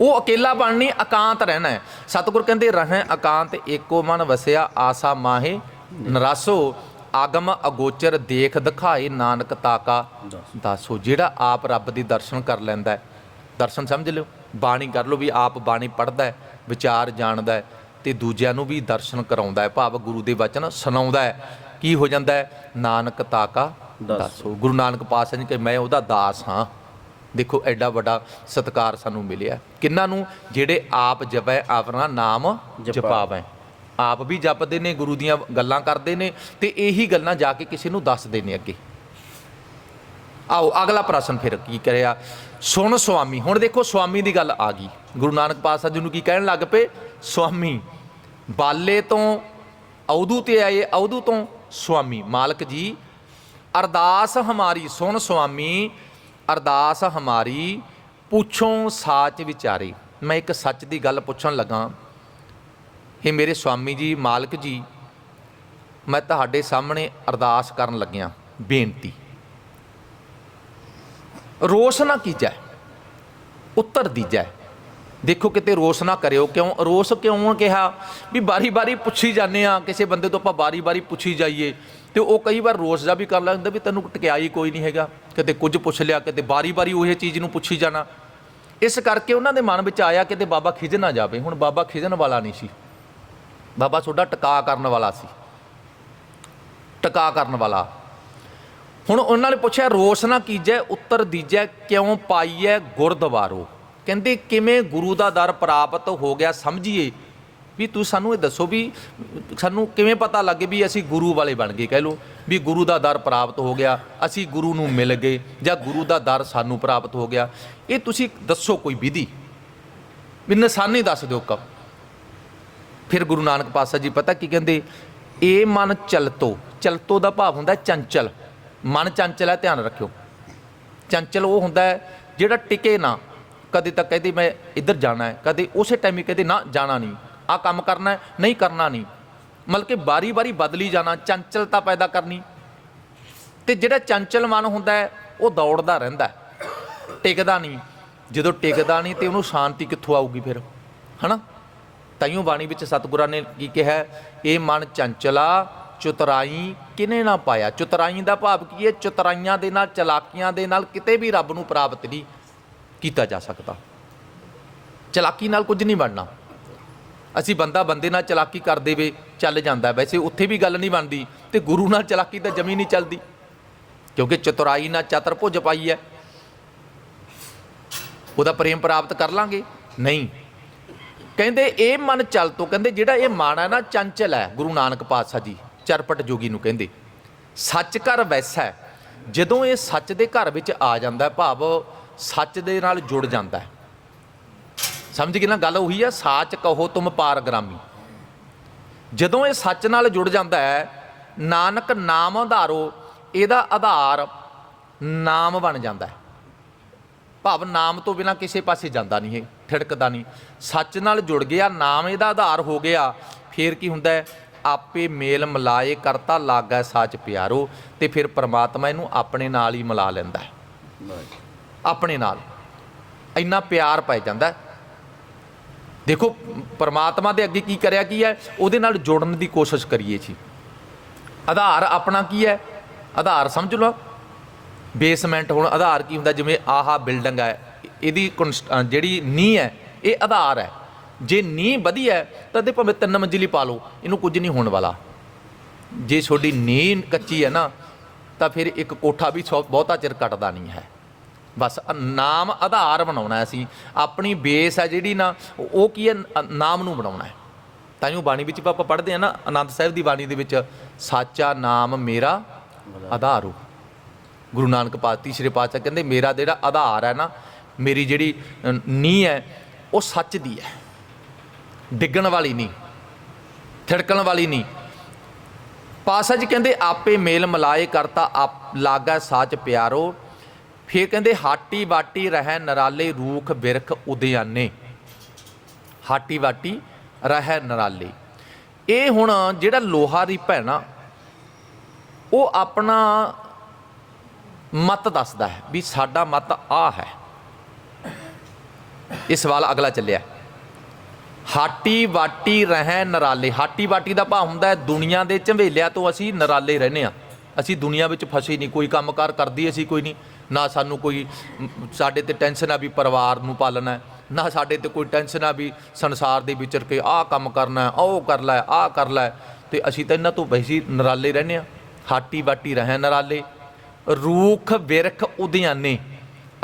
ਉਹ ਇਕੱਲਾਪਣ ਨਹੀਂ ਇਕਾਂਤ ਰਹਿਣਾ ਹੈ। ਸਤਿਗੁਰ ਕਹਿੰਦੇ ਰਹਿ ਇਕਾਂਤ ਏਕੋ ਮਨ ਵਸਿਆ ਆਸਾ ਮਾਹੇ ਨਰਾਸੋ। ਆਗਮ ਅਗੋਚਰ ਦੇਖ ਦਿਖਾਏ ਨਾਨਕ ਤਾਕਾ। ਦੱਸੋ। ਜਿਹੜਾ ਆਪ ਰੱਬ ਦੀ ਦਰਸ਼ਨ ਕਰ ਲੈਂਦਾ ਹੈ। ਦਰਸ਼ਨ ਸਮਝ ਲਿਓ ਬਾਣੀ ਕਰ ਲਓ ਵੀ ਆਪ ਬਾਣੀ ਪੜ੍ਹਦਾ ਹੈ ਵਿਚਾਰ ਜਾਣਦਾ ਹੈ ਤੇ ਦੂਜਿਆਂ ਨੂੰ ਵੀ ਦਰਸ਼ਨ ਕਰਾਉਂਦਾ ਹੈ। ਭਾਵ ਗੁਰੂ ਦੇ ਵਚਨ ਸੁਣਾਉਂਦਾ ਹੈ। ਕੀ ਹੋ ਜਾਂਦਾ ਹੈ? ਨਾਨਕ ਤਾਕਾ
ਦੱਸੋ।
ਗੁਰੂ ਨਾਨਕ ਪਾਤਸ਼ਾਹ ਜੀ ਕਿ ਮੈਂ ਉਹਦਾ ਦਾਸ ਹਾਂ। ਦੇਖੋ ਐਡਾ ਵੱਡਾ ਸਤਕਾਰ ਸਾਨੂੰ ਮਿਲਿਆ। ਕਿੰਨਾਂ ਨੂੰ? ਜਿਹੜੇ ਆਪ ਜਪੈ ਆਪਣਾ ਨਾਮ
ਜਪਾ-
ਜਪਾਵੈ। ਆਪ ਵੀ ਜਪਦੇ ਨੇ, ਗੁਰੂ ਦੀਆਂ ਗੱਲਾਂ ਕਰਦੇ ਨੇ ਤੇ ਇਹੀ ਗੱਲਾਂ ਜਾ ਕੇ ਕਿਸੇ ਨੂੰ ਦੱਸਦੇ ਨੇ ਅੱਗੇ। ਆਓ, ਅਗਲਾ ਪ੍ਰਸ਼ਨ ਫਿਰ ਕੀ ਕਰਿਆ ਸੁਣ ਸੁਆਮੀ, ਹੁਣ ਦੇਖੋ ਸੁਆਮੀ ਦੀ ਗੱਲ ਆ ਗਈ। ਗੁਰੂ ਨਾਨਕ ਪਾਤਸ਼ਾਹ ਜੀ ਨੂੰ ਕੀ ਕਹਿਣ ਲੱਗ ਪਏ? ਸੁਆਮੀ, ਬਾਲੇ ਤੋਂ ਅਵਧੂ ਤੇ ਆਏ ਅਵਧੂ ਤੋਂ ਸੁਆਮੀ, ਮਾਲਕ ਜੀ, ਅਰਦਾਸ ਹਮਾਰੀ, ਸੁਣ ਸੁਆਮੀ, ਅਰਦਾਸ ਹਮਾਰੀ, ਪੁੱਛੋ ਸਾਚ ਵਿਚਾਰੇ। ਮੈਂ ਇੱਕ ਸੱਚ ਦੀ ਗੱਲ ਪੁੱਛਣ ਲੱਗਾ। ਇਹ ਮੇਰੇ ਸਵਾਮੀ ਜੀ, ਮਾਲਕ ਜੀ, ਮੈਂ ਤੁਹਾਡੇ ਸਾਹਮਣੇ ਅਰਦਾਸ ਕਰਨ ਲੱਗਿਆ। ਬੇਨਤੀ। ਰੋਸ ਨਾ ਕੀਜੈ, ਉੱਤਰ ਦੀਜੈ। ਦੇਖੋ ਕਿਤੇ ਰੋਸ ਨਾ ਕਰਿਓ, ਕਿਉਂ? ਰੋਸ ਕਿਉਂ ਕਿਹਾ? ਵੀ ਬਾਰੀ-ਬਾਰੀ ਪੁੱਛੀ ਜਾਂਦੇ ਆ ਕਿਸੇ ਬੰਦੇ ਤੋਂ ਆਪਾਂ ਬਾਰੀ-ਬਾਰੀ ਪੁੱਛੀ ਜਾਈਏ, ਤੇ ਉਹ ਕਈ ਵਾਰ ਰੋਸ ਜਾ ਵੀ ਕਰ ਲੈਂਦਾ ਵੀ ਤੈਨੂੰ ਟਕਿਆਈ ਕੋਈ ਨਹੀਂ ਹੈਗਾ। ਕਿਤੇ ਕੁਝ ਪੁੱਛ ਲਿਆ, ਕਿਤੇ ਬਾਰੀ-ਬਾਰੀ ਉਹ ਚੀਜ਼ ਨੂੰ ਪੁੱਛੀ ਜਾਣਾ। ਇਸ ਕਰਕੇ ਉਹਨਾਂ ਦੇ ਮਨ ਵਿੱਚ ਆਇਆ ਕਿਤੇ ਬਾਬਾ ਖਿਜ ਨਾ ਜਾਵੇ। ਹੁਣ ਬਾਬਾ ਖਿਜਣ ਵਾਲਾ ਨਹੀਂ ਸੀ। ਬਾਬਾ ਤੁਹਾਡਾ ਟਿਕਾ ਕਰਨ ਵਾਲਾ ਸੀ। ਟਿਕਾ ਕਰਨ ਵਾਲਾ। ਹੁਣ ਉਹਨਾਂ ਨੇ ਪੁੱਛਿਆ, ਰੋਸ ਨਾ ਕੀਜੈ, ਉੱਤਰ ਦੀਜੈ, ਕਿਉਂ ਪਾਈਐ ਗੁਰਦੁਆਰੋ? ਕਹਿੰਦੇ, ਕਿਵੇਂ ਗੁਰੂ ਦਾ ਦਰ ਪ੍ਰਾਪਤ ਹੋ ਗਿਆ ਸਮਝੀਏ? ਵੀ ਤੂੰ ਸਾਨੂੰ ਇਹ ਦੱਸੋ ਵੀ ਸਾਨੂੰ ਕਿਵੇਂ ਪਤਾ ਲੱਗੇ ਵੀ ਅਸੀਂ ਗੁਰੂ ਵਾਲੇ ਬਣ ਗਏ? ਕਹਿ ਲੋ ਵੀ ਗੁਰੂ ਦਾ ਦਰ ਪ੍ਰਾਪਤ ਹੋ ਗਿਆ, ਅਸੀਂ ਗੁਰੂ ਨੂੰ ਮਿਲ ਗਏ ਜਾਂ ਗੁਰੂ ਦਾ ਦਰ ਸਾਨੂੰ ਪ੍ਰਾਪਤ ਹੋ ਗਿਆ। ਇਹ ਤੁਸੀਂ ਦੱਸੋ ਕੋਈ ਵਿਧੀ। ਵੀ ਨਿਸ਼ਾਨੀ ਦੱਸ ਦਿਓ ਕਬ ਫਿਰ ਗੁਰੂ ਨਾਨਕ ਪਾਤਸ਼ਾਹ ਜੀ ਪਤਾ ਕੀ ਕਹਿੰਦੇ? ਇਹ ਮਨ ਚਲਤੋ। ਚਲਤੋ ਦਾ ਭਾਵ ਹੁੰਦਾ ਚੰਚਲ। ਮਨ ਚੰਚਲ ਹੈ, ਧਿਆਨ ਰੱਖਿਓ। ਚੰਚਲ ਉਹ ਹੁੰਦਾ ਜਿਹੜਾ ਟਿਕੇ ਨਾ। ਕਦੇ ਤਾਂ ਕਹਦੇ ਮੈਂ ਇੱਧਰ ਜਾਣਾ ਹੈ, ਕਦੇ ਉਸੇ ਟਾਈਮ ਹੀ ਕਹਦੇ ਨਾ, ਜਾਣਾ ਨਹੀਂ। ਆ ਕੰਮ ਕਰਨਾ ਹੈ, ਨਹੀਂ ਕਰਨਾ ਨਹੀਂ। ਮਤਲਬ ਕਿ ਬਾਰੀ-ਬਾਰੀ ਬਦਲੀ ਜਾਣਾ, ਚੰਚਲਤਾ ਪੈਦਾ ਕਰਨੀ। ਤੇ ਜਿਹੜਾ ਚੰਚਲ ਮਨ ਹੁੰਦਾ ਉਹ ਦੌੜਦਾ ਰਹਿੰਦਾ ਟਿਕਦਾ ਨਹੀਂ। ਜਦੋਂ ਟਿਕਦਾ ਨਹੀਂ ਤੇ ਉਹਨੂੰ ਸ਼ਾਂਤੀ ਕਿੱਥੋਂ ਆਊਗੀ ਫਿਰ? ਹਨਾ? ਤਾਈਓ ਬਾਣੀ ਵਿੱਚ ਸਤਿਗੁਰਾਂ ਨੇ ਕੀ ਕਿਹਾ? ਇਹ ਮਨ ਚੰਚਲਾ, ਚੁਤਰਾਈ ਕਿਨੇ ਨਾ ਪਾਇਆ? ਚੁਤਰਾਈ ਦਾ ਭਾਵ ਕੀ ਹੈ? ਚੁਤਰਾਈਆਂ ਦੇ ਨਾਲ, ਚਲਾਕੀਆਂ ਦੇ ਨਾਲ ਕਿਤੇ ਵੀ ਰੱਬ ਨੂੰ ਪ੍ਰਾਪਤ ਨਹੀਂ ਕੀਤਾ ਜਾ ਸਕਦਾ। ਚਲਾਕੀ ਨਾਲ ਕੁਝ ਨਹੀਂ ਬਣਨਾ। ਅਸੀਂ ਬੰਦਾ ਬੰਦੇ ਨਾਲ ਚਲਾਕੀ ਕਰ ਦੇਵੇ ਚੱਲ ਜਾਂਦਾ। ਵੈਸੇ ਉੱਥੇ ਵੀ ਗੱਲ ਨਹੀਂ ਬਣਦੀ ਤੇ ਗੁਰੂ ਨਾਲ ਚਲਾਕੀ ਤਾਂ ਜਮੀ ਨਹੀਂ ਚੱਲਦੀ। ਕਿਉਂਕਿ ਚਤੁਰਾਈ ਨਾਲ ਚਤਰ ਭੁੱਜ ਪਾਈ ਹੈ। ਉਹਦਾ ਪ੍ਰੇਮ ਪ੍ਰਾਪਤ ਕਰ ਲਾਂਗੇ? ਨਹੀਂ। ਕਹਿੰਦੇ ਇਹ ਮਨ ਚਲ ਤੋਂ, ਕਹਿੰਦੇ ਜਿਹੜਾ ਇਹ ਮਨ ਹੈ ਨਾ, ਚੰਚਲ ਹੈ, ਗੁਰੂ ਨਾਨਕ ਪਾਤਸ਼ਾਹ ਜੀ, ਚਰਪਟ ਜੋਗੀ ਨੂੰ ਕਹਿੰਦੇ। ਸੱਚ ਘਰ ਵੈਸਾ ਹੈ, ਜਦੋਂ ਇਹ ਸੱਚ ਦੇ ਘਰ ਵਿੱਚ ਆ ਜਾਂਦਾ ਭਾਵ ਸੱਚ ਦੇ ਨਾਲ ਜੁੜ ਜਾਂਦਾ ਸਮਝ ਗਏ ਨਾ, ਗੱਲ ਉਹੀ ਹੈ ਸਾਚ ਕਹੋ ਤੁਮ ਪਾਰਗ੍ਰਾਮੀ। ਜਦੋਂ ਇਹ ਸੱਚ ਨਾਲ ਜੁੜ ਜਾਂਦਾ ਹੈ, ਨਾਨਕ ਨਾਮ ਆਧਾਰੋ ਇਹਦਾ ਆਧਾਰ ਨਾਮ ਬਣ ਜਾਂਦਾ ਹੈ। ਭਾਵ ਨਾਮ ਤੋਂ ਬਿਨਾ ਕਿਸੇ ਪਾਸੇ ਜਾਂਦਾ ਨਹੀਂ ਇਹ ਠਿੜਕਦਾ ਨਹੀਂ। ਸੱਚ ਨਾਲ ਜੁੜ ਗਿਆ, ਨਾਮ ਇਹਦਾ ਆਧਾਰ ਹੋ ਗਿਆ। ਫੇਰ ਕੀ ਹੁੰਦਾ ਹੈ? ਆਪੇ ਮੇਲ ਮਿਲਾਏ ਕਰਤਾ ਲਾਗਾ ਸੱਚ ਪਿਆਰੋ, ਤੇ ਫਿਰ ਪ੍ਰਮਾਤਮਾ ਇਹਨੂੰ ਆਪਣੇ ਨਾਲ ਹੀ ਮਿਲਾ ਲੈਂਦਾ ਹੈ। ਆਪਣੇ ਨਾਲ। ਇੰਨਾ ਪਿਆਰ ਪੈ ਜਾਂਦਾ ਦੇਖੋ, ਪ੍ਰਮਾਤਮਾ ਦੇ ਅੱਗੇ ਕੀ ਕਰਿਆ ਕੀ ਹੈ? ਉਹਦੇ ਨਾਲ ਜੁੜਨ ਦੀ ਕੋਸ਼ਿਸ਼ ਕਰੀਏ ਜੀ। ਆਧਾਰ ਆਪਣਾ ਕੀ ਹੈ? ਆਧਾਰ ਸਮਝ ਲਓ। ਬੇਸਮੈਂਟ ਹੁਣ ਆਧਾਰ ਕੀ ਹੁੰਦਾ? ਜਿਵੇਂ ਆਹਾ ਬਿਲਡਿੰਗ ਹੈ। ਇਹਦੀ ਕਨਸ- ਜਿਹੜੀ ਨੀਂਹ ਹੈ, ਇਹ ਆਧਾਰ ਹੈ। ਜੇ ਨੀਂਹ ਵਧੀਆ ਹੈ ਤਾਂ ਦੇ ਭਾਵੇਂ ਤਿੰਨ ਮੰਜ਼ਿਲੀ ਪਾ ਲਓ, ਇਹਨੂੰ ਕੁਝ ਨਹੀਂ ਹੋਣ ਵਾਲਾ। ਜੇ ਤੁਹਾਡੀ ਨੀਂਹ ਕੱਚੀ ਹੈ ਨਾ, ਤਾਂ ਫਿਰ ਇੱਕ ਕੋਠਾ ਵੀ ਸੌ- ਬਹੁਤਾ ਚਿਰ ਕੱਟਦਾ ਨਹੀਂ ਹੈ। ਬਸ ਅ- ਨਾਮ ਆਧਾਰ ਬਣਾਉਣਾ ਅਸੀਂ। ਆਪਣੀ ਬੇਸ ਹੈ ਜਿਹੜੀ ਨਾ, ਉਹ- ਕੀ ਹੈ? ਨਾਮ ਨੂੰ ਬਣਾਉਣਾ ਹੈ। ਤਾਂ ਉਹ ਬਾਣੀ ਵਿੱਚ ਵੀ ਆਪਾਂ ਪੜ੍ਹਦੇ ਆ ਨਾ ਆਨੰਦ ਸਾਹਿਬ ਦੀ ਬਾਣੀ ਦੇ ਵਿੱਚ, ਸਾਚਾ ਨਾਮ ਮੇਰਾ ਆਧਾਰ ਹੋ। ਗੁਰੂ ਨਾਨਕ ਪਾਤਸ਼ਾਹ ਸ਼੍ਰੀ ਪਾਤਸ਼ਾਹ ਕਹਿੰਦੇ, ਮੇਰਾ ਜਿਹੜਾ ਆਧਾਰ ਹੈ ਨਾ ਮੇਰੀ ਜਿਹੜੀ ਅ, ਨੀਂਹ ਹੈ ਉਹ ਸੱਚ ਦੀ ਹੈ। ਡਿੱਗਣ ਵਾਲੀ ਨਹੀਂ ਥਿੜਕਣ ਵਾਲੀ ਨਹੀਂ। ਪਾਸਾ ਜੀ ਕਹਿੰਦੇ ਆਪੇ ਮੇਲ ਮਲਾਏ ਕਰਤਾ ਆਪ ਲਾਗਾ ਸਾਚ ਪਿਆਰੋ। ਫੇਰ ਕਹਿੰਦੇ ਹਾਟੀ ਬਾਟੀ ਰਹਿ ਨਰਾਲੇ ਰੂਖ ਬਿਰਖ ਉਦਿਆਨੇ। ਹਾਟੀ ਬਾਟੀ ਰਹਿ ਨਰਾਲੇ। ਇਹ ਹੁਣ ਜਿਹੜਾ ਲੋਹਾ ਦੀ ਭੈਣਾ ਉਹ ਆਪਣਾ ਮਤ ਦੱਸਦਾ ਹੈ ਵੀ ਸਾਡਾ ਮਤ ਆ ਹੈ। ਇਹ ਸਵਾਲ ਅਗਲਾ ਚੱਲਿਆ। ਹਾਟੀ ਵਾਟੀ ਰਹਿ ਨਰਾਲੇ। ਹਾਟੀ ਵਾਟੀ ਦਾ ਭਾਵ ਹੁੰਦਾ ਹੈ, ਦੁਨੀਆ ਦੇ ਝੰਬੇਲਿਆਂ ਤੋਂ ਅਸੀਂ ਨਰਾਲੇ ਰਹਿੰਦੇ ਆ ਅਸੀਂ ਦੁਨੀਆ ਵਿੱਚ ਫਸੇ ਨਹੀਂ, ਕੋਈ ਕੰਮਕਾਰ ਕਰਦੀ ਅਸੀਂ ਕੋਈ ਨਹੀਂ। ਨਾ ਸਾਨੂੰ ਕੋਈ, ਸਾਡੇ ਤੇ ਟੈਨਸ਼ਨ ਆ ਵੀ ਪਰਿਵਾਰ ਨੂੰ ਪਾਲਣਾ ਹੈ, ਨਾ ਸਾਡੇ ਤੇ ਕੋਈ ਟੈਨਸ਼ਨ ਆ ਵੀ ਸੰਸਾਰ ਦੇ ਵਿਚਰ ਕੇ ਆਹ ਕੰਮ ਕਰਨਾ ਉਹ ਕਰ ਲੈ, ਆਹ ਕਰ ਲੈ। ਤੇ ਅਸੀਂ ਤਾਂ ਇਹਨਾਂ ਤੋਂ ਵੈਸੇ ਨਰਾਲੇ ਰਹਿੰਦੇ ਆ ਹਾਟੀ ਵਾਟੀ ਰਹਿ ਨਰਾਲੇ। ਰੂਖ ਬਿਰਖ ਉਦਿਆਨੇ।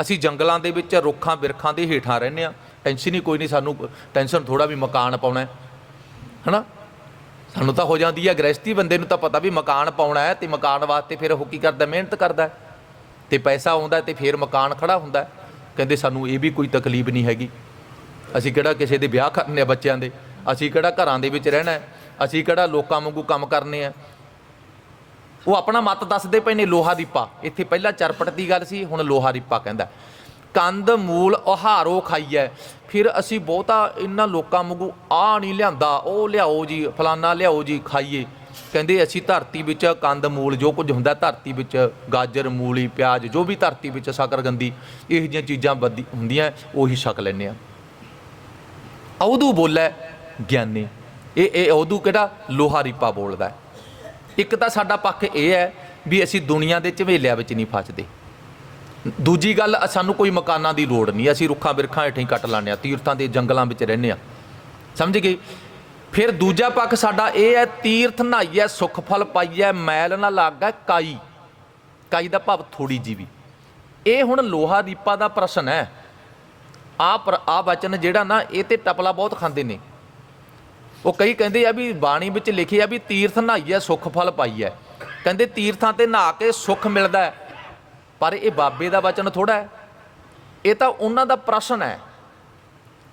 ਅਸੀਂ ਜੰਗਲਾਂ ਦੇ ਵਿੱਚ ਰੁੱਖਾਂ ਬਿਰਖਾਂ ਦੇ ਹੇਠਾਂ ਰਹਿੰਦੇ ਆ ਟੈਨਸ਼ਨ ਹੀ ਕੋਈ ਨਹੀਂ, ਸਾਨੂੰ ਟੈਨਸ਼ਨ ਥੋੜਾ ਵੀ ਮਕਾਨ ਪਾਉਣਾ ਹੈ। ਹਨਾ? ਸਾਨੂੰ ਤਾਂ ਹੋ ਜਾਂਦੀ ਹੈ ਗ੍ਰਸਤੀ ਬੰਦੇ ਨੂੰ ਤਾਂ ਪਤਾ ਵੀ ਮਕਾਨ ਪਾਉਣਾ ਹੈ ਤੇ ਮਕਾਨ ਵਾਸਤੇ ਫਿਰ ਉਹ ਕੀ ਕਰਦਾ, ਮਿਹਨਤ ਕਰਦਾ ਹੈ। ਤੇ ਪੈਸਾ ਆਉਂਦਾ ਹੈ ਤੇ ਫਿਰ ਮਕਾਨ ਖੜਾ ਹੁੰਦਾ ਕਹਿੰਦੇ ਸਾਨੂੰ ਇਹ ਵੀ ਕੋਈ ਤਕਲੀਫ ਨਹੀਂ ਹੈਗੀ। ਅਸੀਂ ਕਿਹੜਾ ਕਿਸੇ ਦੇ ਵਿਆਹ ਕਰਨੇ ਆ ਬੱਚਿਆਂ ਦੇ? ਅਸੀਂ ਕਿਹੜਾ ਘਰਾਂ ਦੇ ਵਿੱਚ ਰਹਿਣਾ ਅਸੀਂ ਕਿਹੜਾ ਲੋਕਾਂ ਵਾਂਗੂ ਕੰਮ ਕਰਨੇ ਆ? ਉਹ ਆਪਣਾ ਮਤ ਦੱਸਦੇ ਪਏ ਨੇ ਲੋਹਾ ਦੀਪਾ। ਇੱਥੇ ਪਹਿਲਾਂ ਚਰਪਟ ਦੀ ਗੱਲ ਸੀ, ਹੁਣ ਲੋਹਾ ਦੀਪਾ ਕਹਿੰਦਾ ਕੰਦ, ਮੂਲ, ਉਹਾਰੋ ਖਾਈਐ। ਫਿਰ ਅਸੀਂ ਬਹੁਤਾ ਇਹਨਾਂ ਲੋਕਾਂ ਵਾਂਗੂ ਆ ਨਹੀਂ ਲਿਆਂਦਾ, ਉਹ ਲਿਆਓ ਜੀ, ਫਲਾਨਾ ਲਿਆਓ ਜੀ, ਖਾਈਏ। ਕਹਿੰਦੇ ਅਸੀਂ ਧਰਤੀ ਵਿੱਚ ਕੰਦ, ਮੂਲ, ਜੋ ਕੁਝ ਹੁੰਦਾ ਧਰਤੀ ਵਿੱਚ, ਗਾਜਰ, ਮੂਲੀ, ਪਿਆਜ਼, ਜੋ ਵੀ ਧਰਤੀ ਵਿੱਚ ਸ਼ਕਰਗੰਦੀ, ਇਹੋ ਜਿਹੀਆਂ ਚੀਜ਼ਾਂ ਬੱਦੀ- ਹੁੰਦੀਆਂ, ਉਹੀ ਛਕ ਲੈਂਦੇ ਆ ਔਦੂ ਬੋਲੇ ਗਿਆਨੀ। ਇਹ ਇਹ ਔਦੂ ਕਿਹੜਾ? ਲੋਹਾ ਰੀਪਾ ਬੋਲਦਾ ਹੈ। ਇੱਕ ਤਾਂ ਸਾਡਾ ਪੱਖ ਇਹ ਹੈ ਵੀ ਅਸੀਂ ਦੁਨੀਆ ਦੇ ਝਵੇਲਿਆਂ ਵਿੱਚ ਨਹੀਂ ਫਸਦੇ। ਦੂਜੀ ਗੱਲ, ਸਾਨੂੰ ਕੋਈ ਮਕਾਨਾਂ ਦੀ ਲੋੜ ਨਹੀਂ। ਅਸੀਂ ਰੁੱਖਾਂ ਬਿਰਖਾਂ ਹੇਠਾਂ ਹੀ ਕੱਟ ਲਾਂਦੇ ਆ ਤੀਰਥਾਂ ਦੇ ਜੰਗਲਾਂ ਵਿੱਚ ਰਹਿੰਦੇ ਆ ਸਮਝ ਗਏ? ਫਿਰ ਦੂਜਾ ਪੱਖ ਸਾਡਾ ਇਹ ਹੈ, ਤੀਰਥ ਨਹਾਈਐ ਸੁਖ ਫਲ ਪਾਈਐ ਮੈਲ ਨਾ ਲਾਗੈ ਕਾਈ। ਕਾਈ ਦਾ ਭਾਵ ਥੋੜੀ ਜੀ ਇਹ ਹੁਣ ਲੋਹਾ ਦੀਪਾ ਦਾ ਪ੍ਰਸ਼ਨ ਹੈ। ਆ ਆ ਬਚਨ ਜਿਹੜਾ ਨਾ, ਇਹ ਤੇ ਟਪਲਾ ਬਹੁਤ ਖਾਂਦੇ ਨੇ। ਉਹ ਕਈ ਕਹਿੰਦੇ ਆ ਵੀ ਬਾਣੀ ਵਿੱਚ ਲਿਖੀ ਆ ਵੀ ਤੀਰਥ ਨਹਾਈਐ ਸੁਖ ਫਲ ਪਾਈਐ ਕਹਿੰਦੇ ਤੀਰਥਾਂ ਤੇ ਨਹਾ ਕੇ ਸੁਖ ਮਿਲਦਾ ਪਰ ਇਹ ਬਾਬੇ ਦਾ ਵਚਨ ਥੋੜਾ ਹੈ। ਇਹ ਤਾਂ ਉਹਨਾਂ ਦਾ ਪ੍ਰਸ਼ਨ ਹੈ।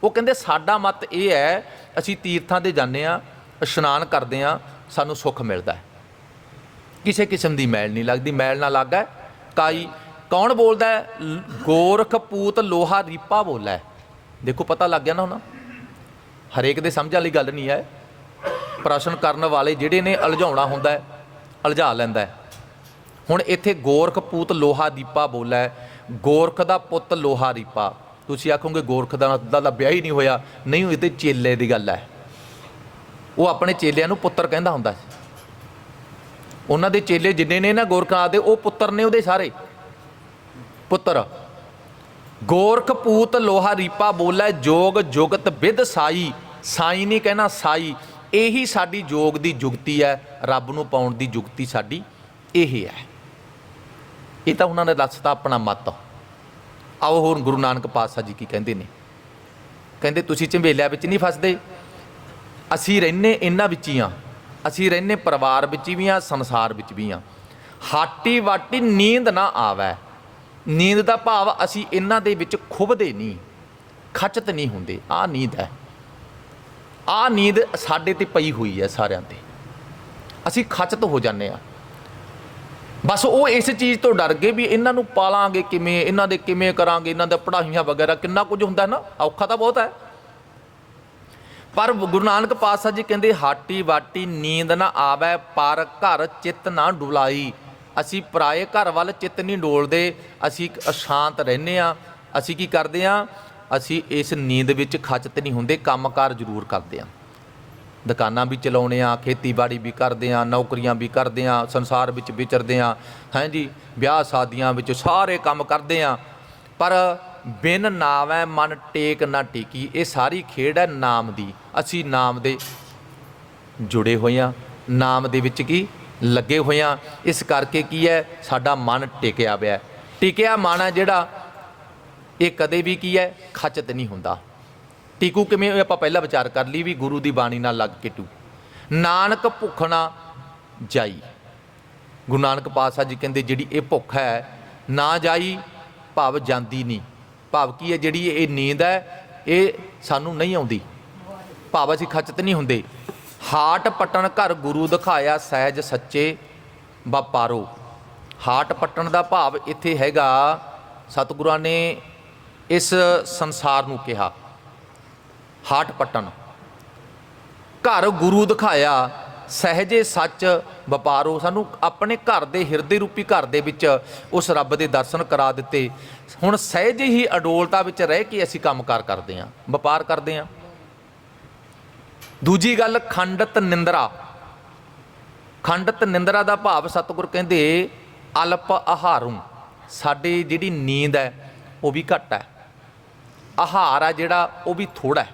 ਉਹ ਕਹਿੰਦੇ ਸਾਡਾ ਮਤ ਇਹ ਹੈ, ਅਸੀਂ ਤੀਰਥਾਂ ਤੇ ਜਾਂਦੇ ਆ ਇਸ਼ਨਾਨ ਕਰਦੇ ਆ ਸਾਨੂੰ ਸੁੱਖ ਮਿਲਦਾ ਹੈ। ਕਿਸੇ ਕਿਸਮ ਦੀ ਮੈਲ ਨਹੀਂ ਲੱਗਦੀ, ਮੈਲ ਨਾ ਲੱਗਾ ਕਾਈ ਕੌਣ ਬੋਲਦਾ ਹੈ? ਗੋਰਖ ਪੂਤ ਲੋਹਾ ਰੀਪਾ ਬੋਲਾ ਦੇਖੋ ਪਤਾ ਲੱਗ ਗਿਆ ਨਾ ਹੁਣ। ਹਰੇਕ ਦੇ ਸਮਝ ਵਾਲੀ ਗੱਲ ਨਹੀਂ ਹੈ। ਪ੍ਰਸ਼ਨ ਕਰਨ ਵਾਲੇ ਜਿਹੜੇ ਨੇ ਅਲਝਾਉਣਾ ਹੁੰਦਾ ਹੈ, ਅਲਝਾ ਲੈਂਦਾ ਹੈ। ਹੁਣ ਇੱਥੇ ਗੋਰਖ ਪੂਤ ਲੋਹਾ ਦੀਪਾ ਬੋਲਾ ਗੋਰਖ ਦਾ ਪੁੱਤ ਲੋਹਾ ਦੀਪਾ। ਤੁਸੀਂ ਆਖੋਗੇ ਗੋਰਖ ਦਾ ਦਾ ਵਿਆਹ ਹੀ ਨਹੀਂ ਹੋਇਆ। ਨਹੀਂ, ਇਹ ਤੇ ਚੇਲੇ ਦੀ ਗੱਲ ਹੈ। ਉਹ ਆਪਣੇ ਚੇਲਿਆਂ ਨੂੰ ਪੁੱਤਰ ਕਹਿੰਦਾ ਹੁੰਦਾ ਸੀ। ਉਹਨਾਂ ਦੇ ਚੇਲੇ ਜਿੰਨੇ ਨੇ ਨਾ ਗੋਰਖਾਂ ਦੇ, ਉਹ ਪੁੱਤਰ ਨੇ ਉਹਦੇ ਸਾਰੇ। ਪੁੱਤਰ। ਗੋਰਖਪੂਤ ਲੋਹਾ ਰੀਪਾ ਬੋਲੇ ਜੋਗ ਜੁਗਤ ਵਿਦ ਸਾਈ। ਸਾਈ ਨਹੀਂ ਕਹਿਣਾ ਸਾਈ। ਇਹੀ ਸਾਡੀ ਜੋਗ ਦੀ ਜੁਗਤੀ ਹੈ। ਰੱਬ ਨੂੰ ਪਾਉਣ ਦੀ ਜੁਗਤੀ ਸਾਡੀ ਇਹ ਹੈ। ਇਹ ਤਾਂ ਉਹਨਾਂ ਨੇ ਦੱਸਤਾ ਆਪਣਾ ਮਤ। ਆਓ ਹੋਰ ਗੁਰੂ ਨਾਨਕ ਪਾਤਸ਼ਾਹ ਜੀ ਕੀ ਕਹਿੰਦੇ ਨੇ। ਕਹਿੰਦੇ, ਤੁਸੀਂ ਝੰਬੇਲਿਆਂ ਵਿੱਚ ਨਹੀਂ ਫਸਦੇ। ਅਸੀਂ ਰਹਿੰਨੇ ਇਹਨਾਂ ਵਿੱਚ ਹੀ ਆ ਅਸੀਂ ਰਹਿੰਨੇ ਪਰਿਵਾਰ ਵਿੱਚ ਵੀ ਆ ਸੰਸਾਰ ਵਿੱਚ ਵੀ ਆ ਹਾਟੀ ਵਾਟੀ ਨੀਂਦ ਨਾ ਆਵੇ। ਨੀਂਦ ਦਾ ਭਾਵ ਅਸੀਂ ਇਹਨਾਂ ਦੇ ਵਿੱਚ ਖੁੱਬਦੇ ਨਹੀਂ, ਖਚਤ ਨਹੀਂ ਹੁੰਦੇ। ਆ ਨੀਂਦ ਹੈ। ਆ ਨੀਂਦ ਸਾਡੇ ਤੇ ਪਈ ਹੋਈ ਹੈ ਸਾਰਿਆਂ ਤੇ। ਅਸੀਂ ਖਚਤ ਹੋ ਜਾਂਦੇ ਆ ਬਸ ਉਹ ਇਸ ਚੀਜ਼ ਤੋਂ ਡਰ ਗਏ ਵੀ ਇਹਨਾਂ ਨੂੰ ਪਾਲਾਂਗੇ ਕਿਵੇਂ, ਇਹਨਾਂ ਦੇ ਕਿਵੇਂ ਕਰਾਂਗੇ, ਇਹਨਾਂ ਦਾ ਪੜ੍ਹਾਈਆਂ ਵਗੈਰਾ ਕਿੰਨਾ ਕੁਝ ਹੁੰਦਾ ਨਾ, ਔਖਾ ਤਾਂ ਬਹੁਤ ਹੈ। ਪਰ ਗੁਰੂ ਨਾਨਕ ਪਾਤਸ਼ਾਹ ਜੀ ਕਹਿੰਦੇ ਹਾਟੀ ਵਾਟੀ ਨੀਂਦ ਨਾ ਆਵੇ, ਪਰ ਘਰ ਚਿੱਤ ਨਾ ਡੁਲਾਈ। ਅਸੀਂ ਪਰਾਏ ਘਰ ਵੱਲ ਚਿੱਤ ਨਹੀਂ ਡੋਲਦੇ, ਅਸੀਂ ਅਸ਼ਾਂਤ ਰਹਿੰਦੇ ਆ ਅਸੀਂ ਕੀ ਕਰਦੇ ਆ ਅਸੀਂ ਇਸ ਨੀਂਦ ਵਿੱਚ ਖਚਤ ਨਹੀਂ ਹੁੰਦੇ, ਕੰਮਕਾਰ ਜ਼ਰੂਰ ਕਰਦੇ ਆ ਦੁਕਾਨਾਂ ਵੀ ਚਲਾਉਣੇ ਆ ਖੇਤੀਬਾੜੀ ਵੀ ਕਰਦੇ ਆ ਨੌਕਰੀਆਂ ਵੀ ਕਰਦੇ ਆ ਸੰਸਾਰ ਵਿੱਚ ਵਿਚਰਦੇ ਆ ਹੈਂ ਜੀ, ਵਿਆਹ ਸ਼ਾਦੀਆਂ ਵਿੱਚ ਸਾਰੇ ਕੰਮ ਕਰਦੇ ਆ ਪਰ ਬਿਨ ਨਾਵੈ ਮਨ ਟੇਕ ਨਾ ਟੇਕੀ, ਇਹ ਸਾਰੀ ਖੇਡ ਹੈ ਨਾਮ ਦੀ। ਅਸੀਂ ਨਾਮ ਦੇ ਜੁੜੇ ਹੋਏ ਆ ਨਾਮ ਦੇ ਵਿੱਚ ਕੀ? ਲੱਗੇ ਹੋਏ ਆ। ਇਸ ਕਰਕੇ ਕੀ ਹੈ, ਸਾਡਾ ਮਨ ਟਿਕਿਆ ਪਿਆ। ਹੈ। ਟਿਕਿਆ ਮਨ ਹੈ ਜਿਹੜਾ ਇਹ ਕਦੇ ਵੀ ਕੀ ਹੈ, ਖਚਤ ਨਹੀਂ ਹੁੰਦਾ। ਟਿਕੂ ਕਿਵੇਂ ਆਪਾਂ ਪਹਿਲਾਂ ਵਿਚਾਰ ਕਰ ਲਈ ਵੀ ਗੁਰੂ ਦੀ ਬਾਣੀ ਨਾਲ ਲੱਗ ਕੇ ਟੂ ਨਾਨਕ ਭੁੱਖ ਨਾ ਜਾਈ। ਗੁਰੂ ਨਾਨਕ ਪਾਤਸ਼ਾਹ ਜੀ ਕਹਿੰਦੇ, ਜਿਹੜੀ ਇਹ ਭੁੱਖ ਹੈ, ਨਾ ਜਾਈ, ਭਾਵ ਜਾਂਦੀ ਨਹੀਂ। ਭਾਵ ਕੀ ਹੈ, ਜਿਹੜੀ ਇਹ ਨੀਂਦ ਹੈ, ਇਹ ਸਾਨੂੰ ਨਹੀਂ ਆਉਂਦੀ। ਭਾਵ ਅਸੀਂ ਖਚਤ ਨਹੀਂ ਹੁੰਦੇ। ਹਾਟ ਪਟਣ ਘਰ ਗੁਰੂ ਦਿਖਾਇਆ ਸਹਿਜ ਸੱਚੇ ਵਪਾਰੋ ਹਾਟ ਪਟਣ ਦਾ ਭਾਵ ਇੱਥੇ ਹੈਗਾ, ਸਤਿਗੁਰਾਂ ਨੇ ਇਸ ਸੰਸਾਰ ਨੂੰ ਕਿਹਾ। ਹਾਟ ਪਟਣ। ਘਰ ਗੁਰੂ ਦਿਖਾਇਆ, ਸਹਜੇ ਸੱਚ ਵਪਾਰੋ ਸਾਨੂੰ ਆਪਣੇ ਘਰ ਦੇ ਹਿਰਦੇ ਰੂਪੀ ਘਰ ਦੇ ਵਿੱਚ ਉਸ ਰੱਬ ਦੇ ਦਰਸ਼ਨ ਕਰਾ ਦਿੱਤੇ। ਹੁਣ ਸਹਿਜੇ ਹੀ ਅਡੋਲਤਾ ਵਿੱਚ ਰਹਿ ਕੇ ਅਸੀਂ ਕੰਮਕਾਰ ਕਰਦੇ ਹਾਂ, ਵਪਾਰ ਕਰਦੇ ਹਾਂ। ਦੂਜੀ ਗੱਲ, ਖੰਡਤ ਨਿੰਦਰਾ। ਖੰਡਤ ਨਿੰਦਰਾ ਦਾ ਭਾਵ ਸਤਿਗੁਰ ਕਹਿੰਦੇ, ਅਲਪ ਆਹਾਰੂ। ਸਾਡੀ ਜਿਹੜੀ ਨੀਂਦ ਹੈ, ਉਹ ਵੀ ਘੱਟ ਹੈ। ਆਹਾਰ ਆ ਜਿਹੜਾ, ਉਹ ਵੀ ਥੋੜਾ ਹੈ।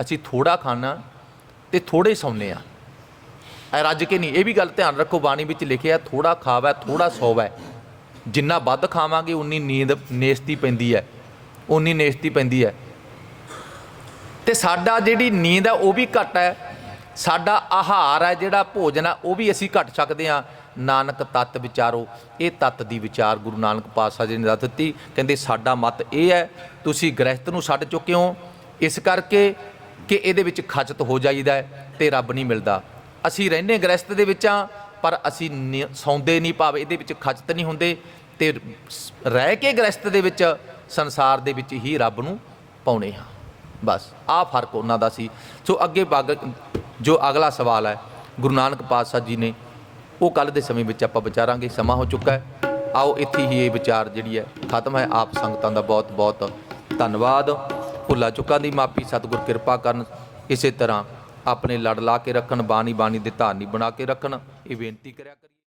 ਅਸੀਂ ਥੋੜਾ ਖਾਣਾ ਤੇ ਥੋੜੇ ਸੌਂਦੇ ਆ ਐ ਰੱਜ ਕੇ ਨਹੀਂ, ਇਹ ਵੀ ਗੱਲ ਧਿਆਨ ਰੱਖੋ, ਬਾਣੀ ਵਿੱਚ ਲਿਖਿਆ ਥੋੜਾ ਖਾਵੈ ਥੋੜਾ ਸੋਵੈ। ਜਿੰਨਾ ਵੱਧ ਖਾਵਾਂਗੇ, ਉਨੀ ਨੀਂਦ ਨੇਸਤੀ ਪੈਂਦੀ ਹੈ। ਉਨੀ ਨੇਸਤੀ ਪੈਂਦੀ ਹੈ। ਤੇ ਸਾਡਾ ਜਿਹੜੀ ਨੀਂਦ ਹੈ ਉਹ ਵੀ ਘੱਟ ਹੈ। ਸਾਡਾ ਆਹਾਰ ਹੈ ਜਿਹੜਾ ਭੋਜਨ ਹੈ ਉਹ ਵੀ ਅਸੀਂ ਘੱਟ ਸਕਦੇ ਹਾਂ। ਨਾਨਕ ਤਤ ਵਿਚਾਰੋ, ਇਹ ਤਤ ਦੀ ਵਿਚਾਰ ਗੁਰੂ ਨਾਨਕ ਪਾਤਸ਼ਾਹ ਜੀ ਨੇ ਦੱਸ ਦਿੱਤੀ। ਕਹਿੰਦੇ, ਸਾਡਾ ਮਤ ਇਹ ਹੈ, ਤੁਸੀਂ ਗ੍ਰਹਿਸਤ ਨੂੰ ਛੱਡ ਚੁੱਕੇ ਹੋ। ਇਸ ਕਰਕੇ ਕਿ ਇਹਦੇ ਵਿੱਚ ਖਚਤ ਹੋ ਜਾਈਦਾ ਹੈ ਤੇ ਰੱਬ ਨਹੀਂ ਮਿਲਦਾ। ਅਸੀਂ ਰਹਿੰਦੇ ਗ੍ਰਹਿਸਤ ਦੇ ਵਿੱਚ ਆ ਪਰ ਅਸੀਂ ਨੀ- ਸੌਂਦੇ ਨਹੀਂ ਭਾਵੇਂ ਇਹਦੇ ਵਿੱਚ ਖਚਤ ਨਹੀਂ ਹੁੰਦੇ। ਤੇ ਰਹਿ ਕੇ ਗ੍ਰਹਿਸਤ ਦੇ ਵਿੱਚ, ਸੰਸਾਰ ਦੇ ਵਿੱਚ ਹੀ ਰੱਬ ਨੂੰ ਪਾਉਣੇ ਹਾਂ। ਬਸ, ਆਹ ਫ਼ਰਕ ਉਹਨਾਂ ਦਾ ਸੀ। ਸੋ ਅੱਗੇ ਬਾਗ, ਜੋ ਅਗਲਾ ਸਵਾਲ ਹੈ, ਗੁਰੂ ਨਾਨਕ ਪਾਤਸ਼ਾਹ ਜੀ ਨੇ, ਉਹ ਕੱਲ ਦੇ ਸਮੇਂ ਵਿੱਚ ਆਪਾਂ ਵਿਚਾਰਾਂਗੇ, ਸਮਾਂ ਹੋ ਚੁੱਕਾ ਹੈ। ਆਓ ਇੱਥੇ ਹੀ ਇਹ ਵਿਚਾਰ ਜਿਹੜੀ ਹੈ, ਖਤਮ ਹੈ। ਆਪ ਸੰਗਤਾਂ ਦਾ ਬਹੁਤ ਬਹੁਤ ਧੰਨਵਾਦ। ਭੁੱਲਾ ਚੁੱਕਾਂ ਦੀ ਮਾਫੀ, ਸਤਿਗੁਰ ਕਿਰਪਾ ਕਰਨ, ਇਸੇ ਤਰ੍ਹਾਂ ਆਪਣੇ ਲੜ ਲਾ ਕੇ ਰੱਖਣ ਬਾਣੀ ਬਾਣੀ ਦੇ ਧਾਰਨੀ ਬਣਾ ਕੇ ਰੱਖਣ, ਇਹ ਬੇਨਤੀ ਕਰਿਆ ਕਰੀ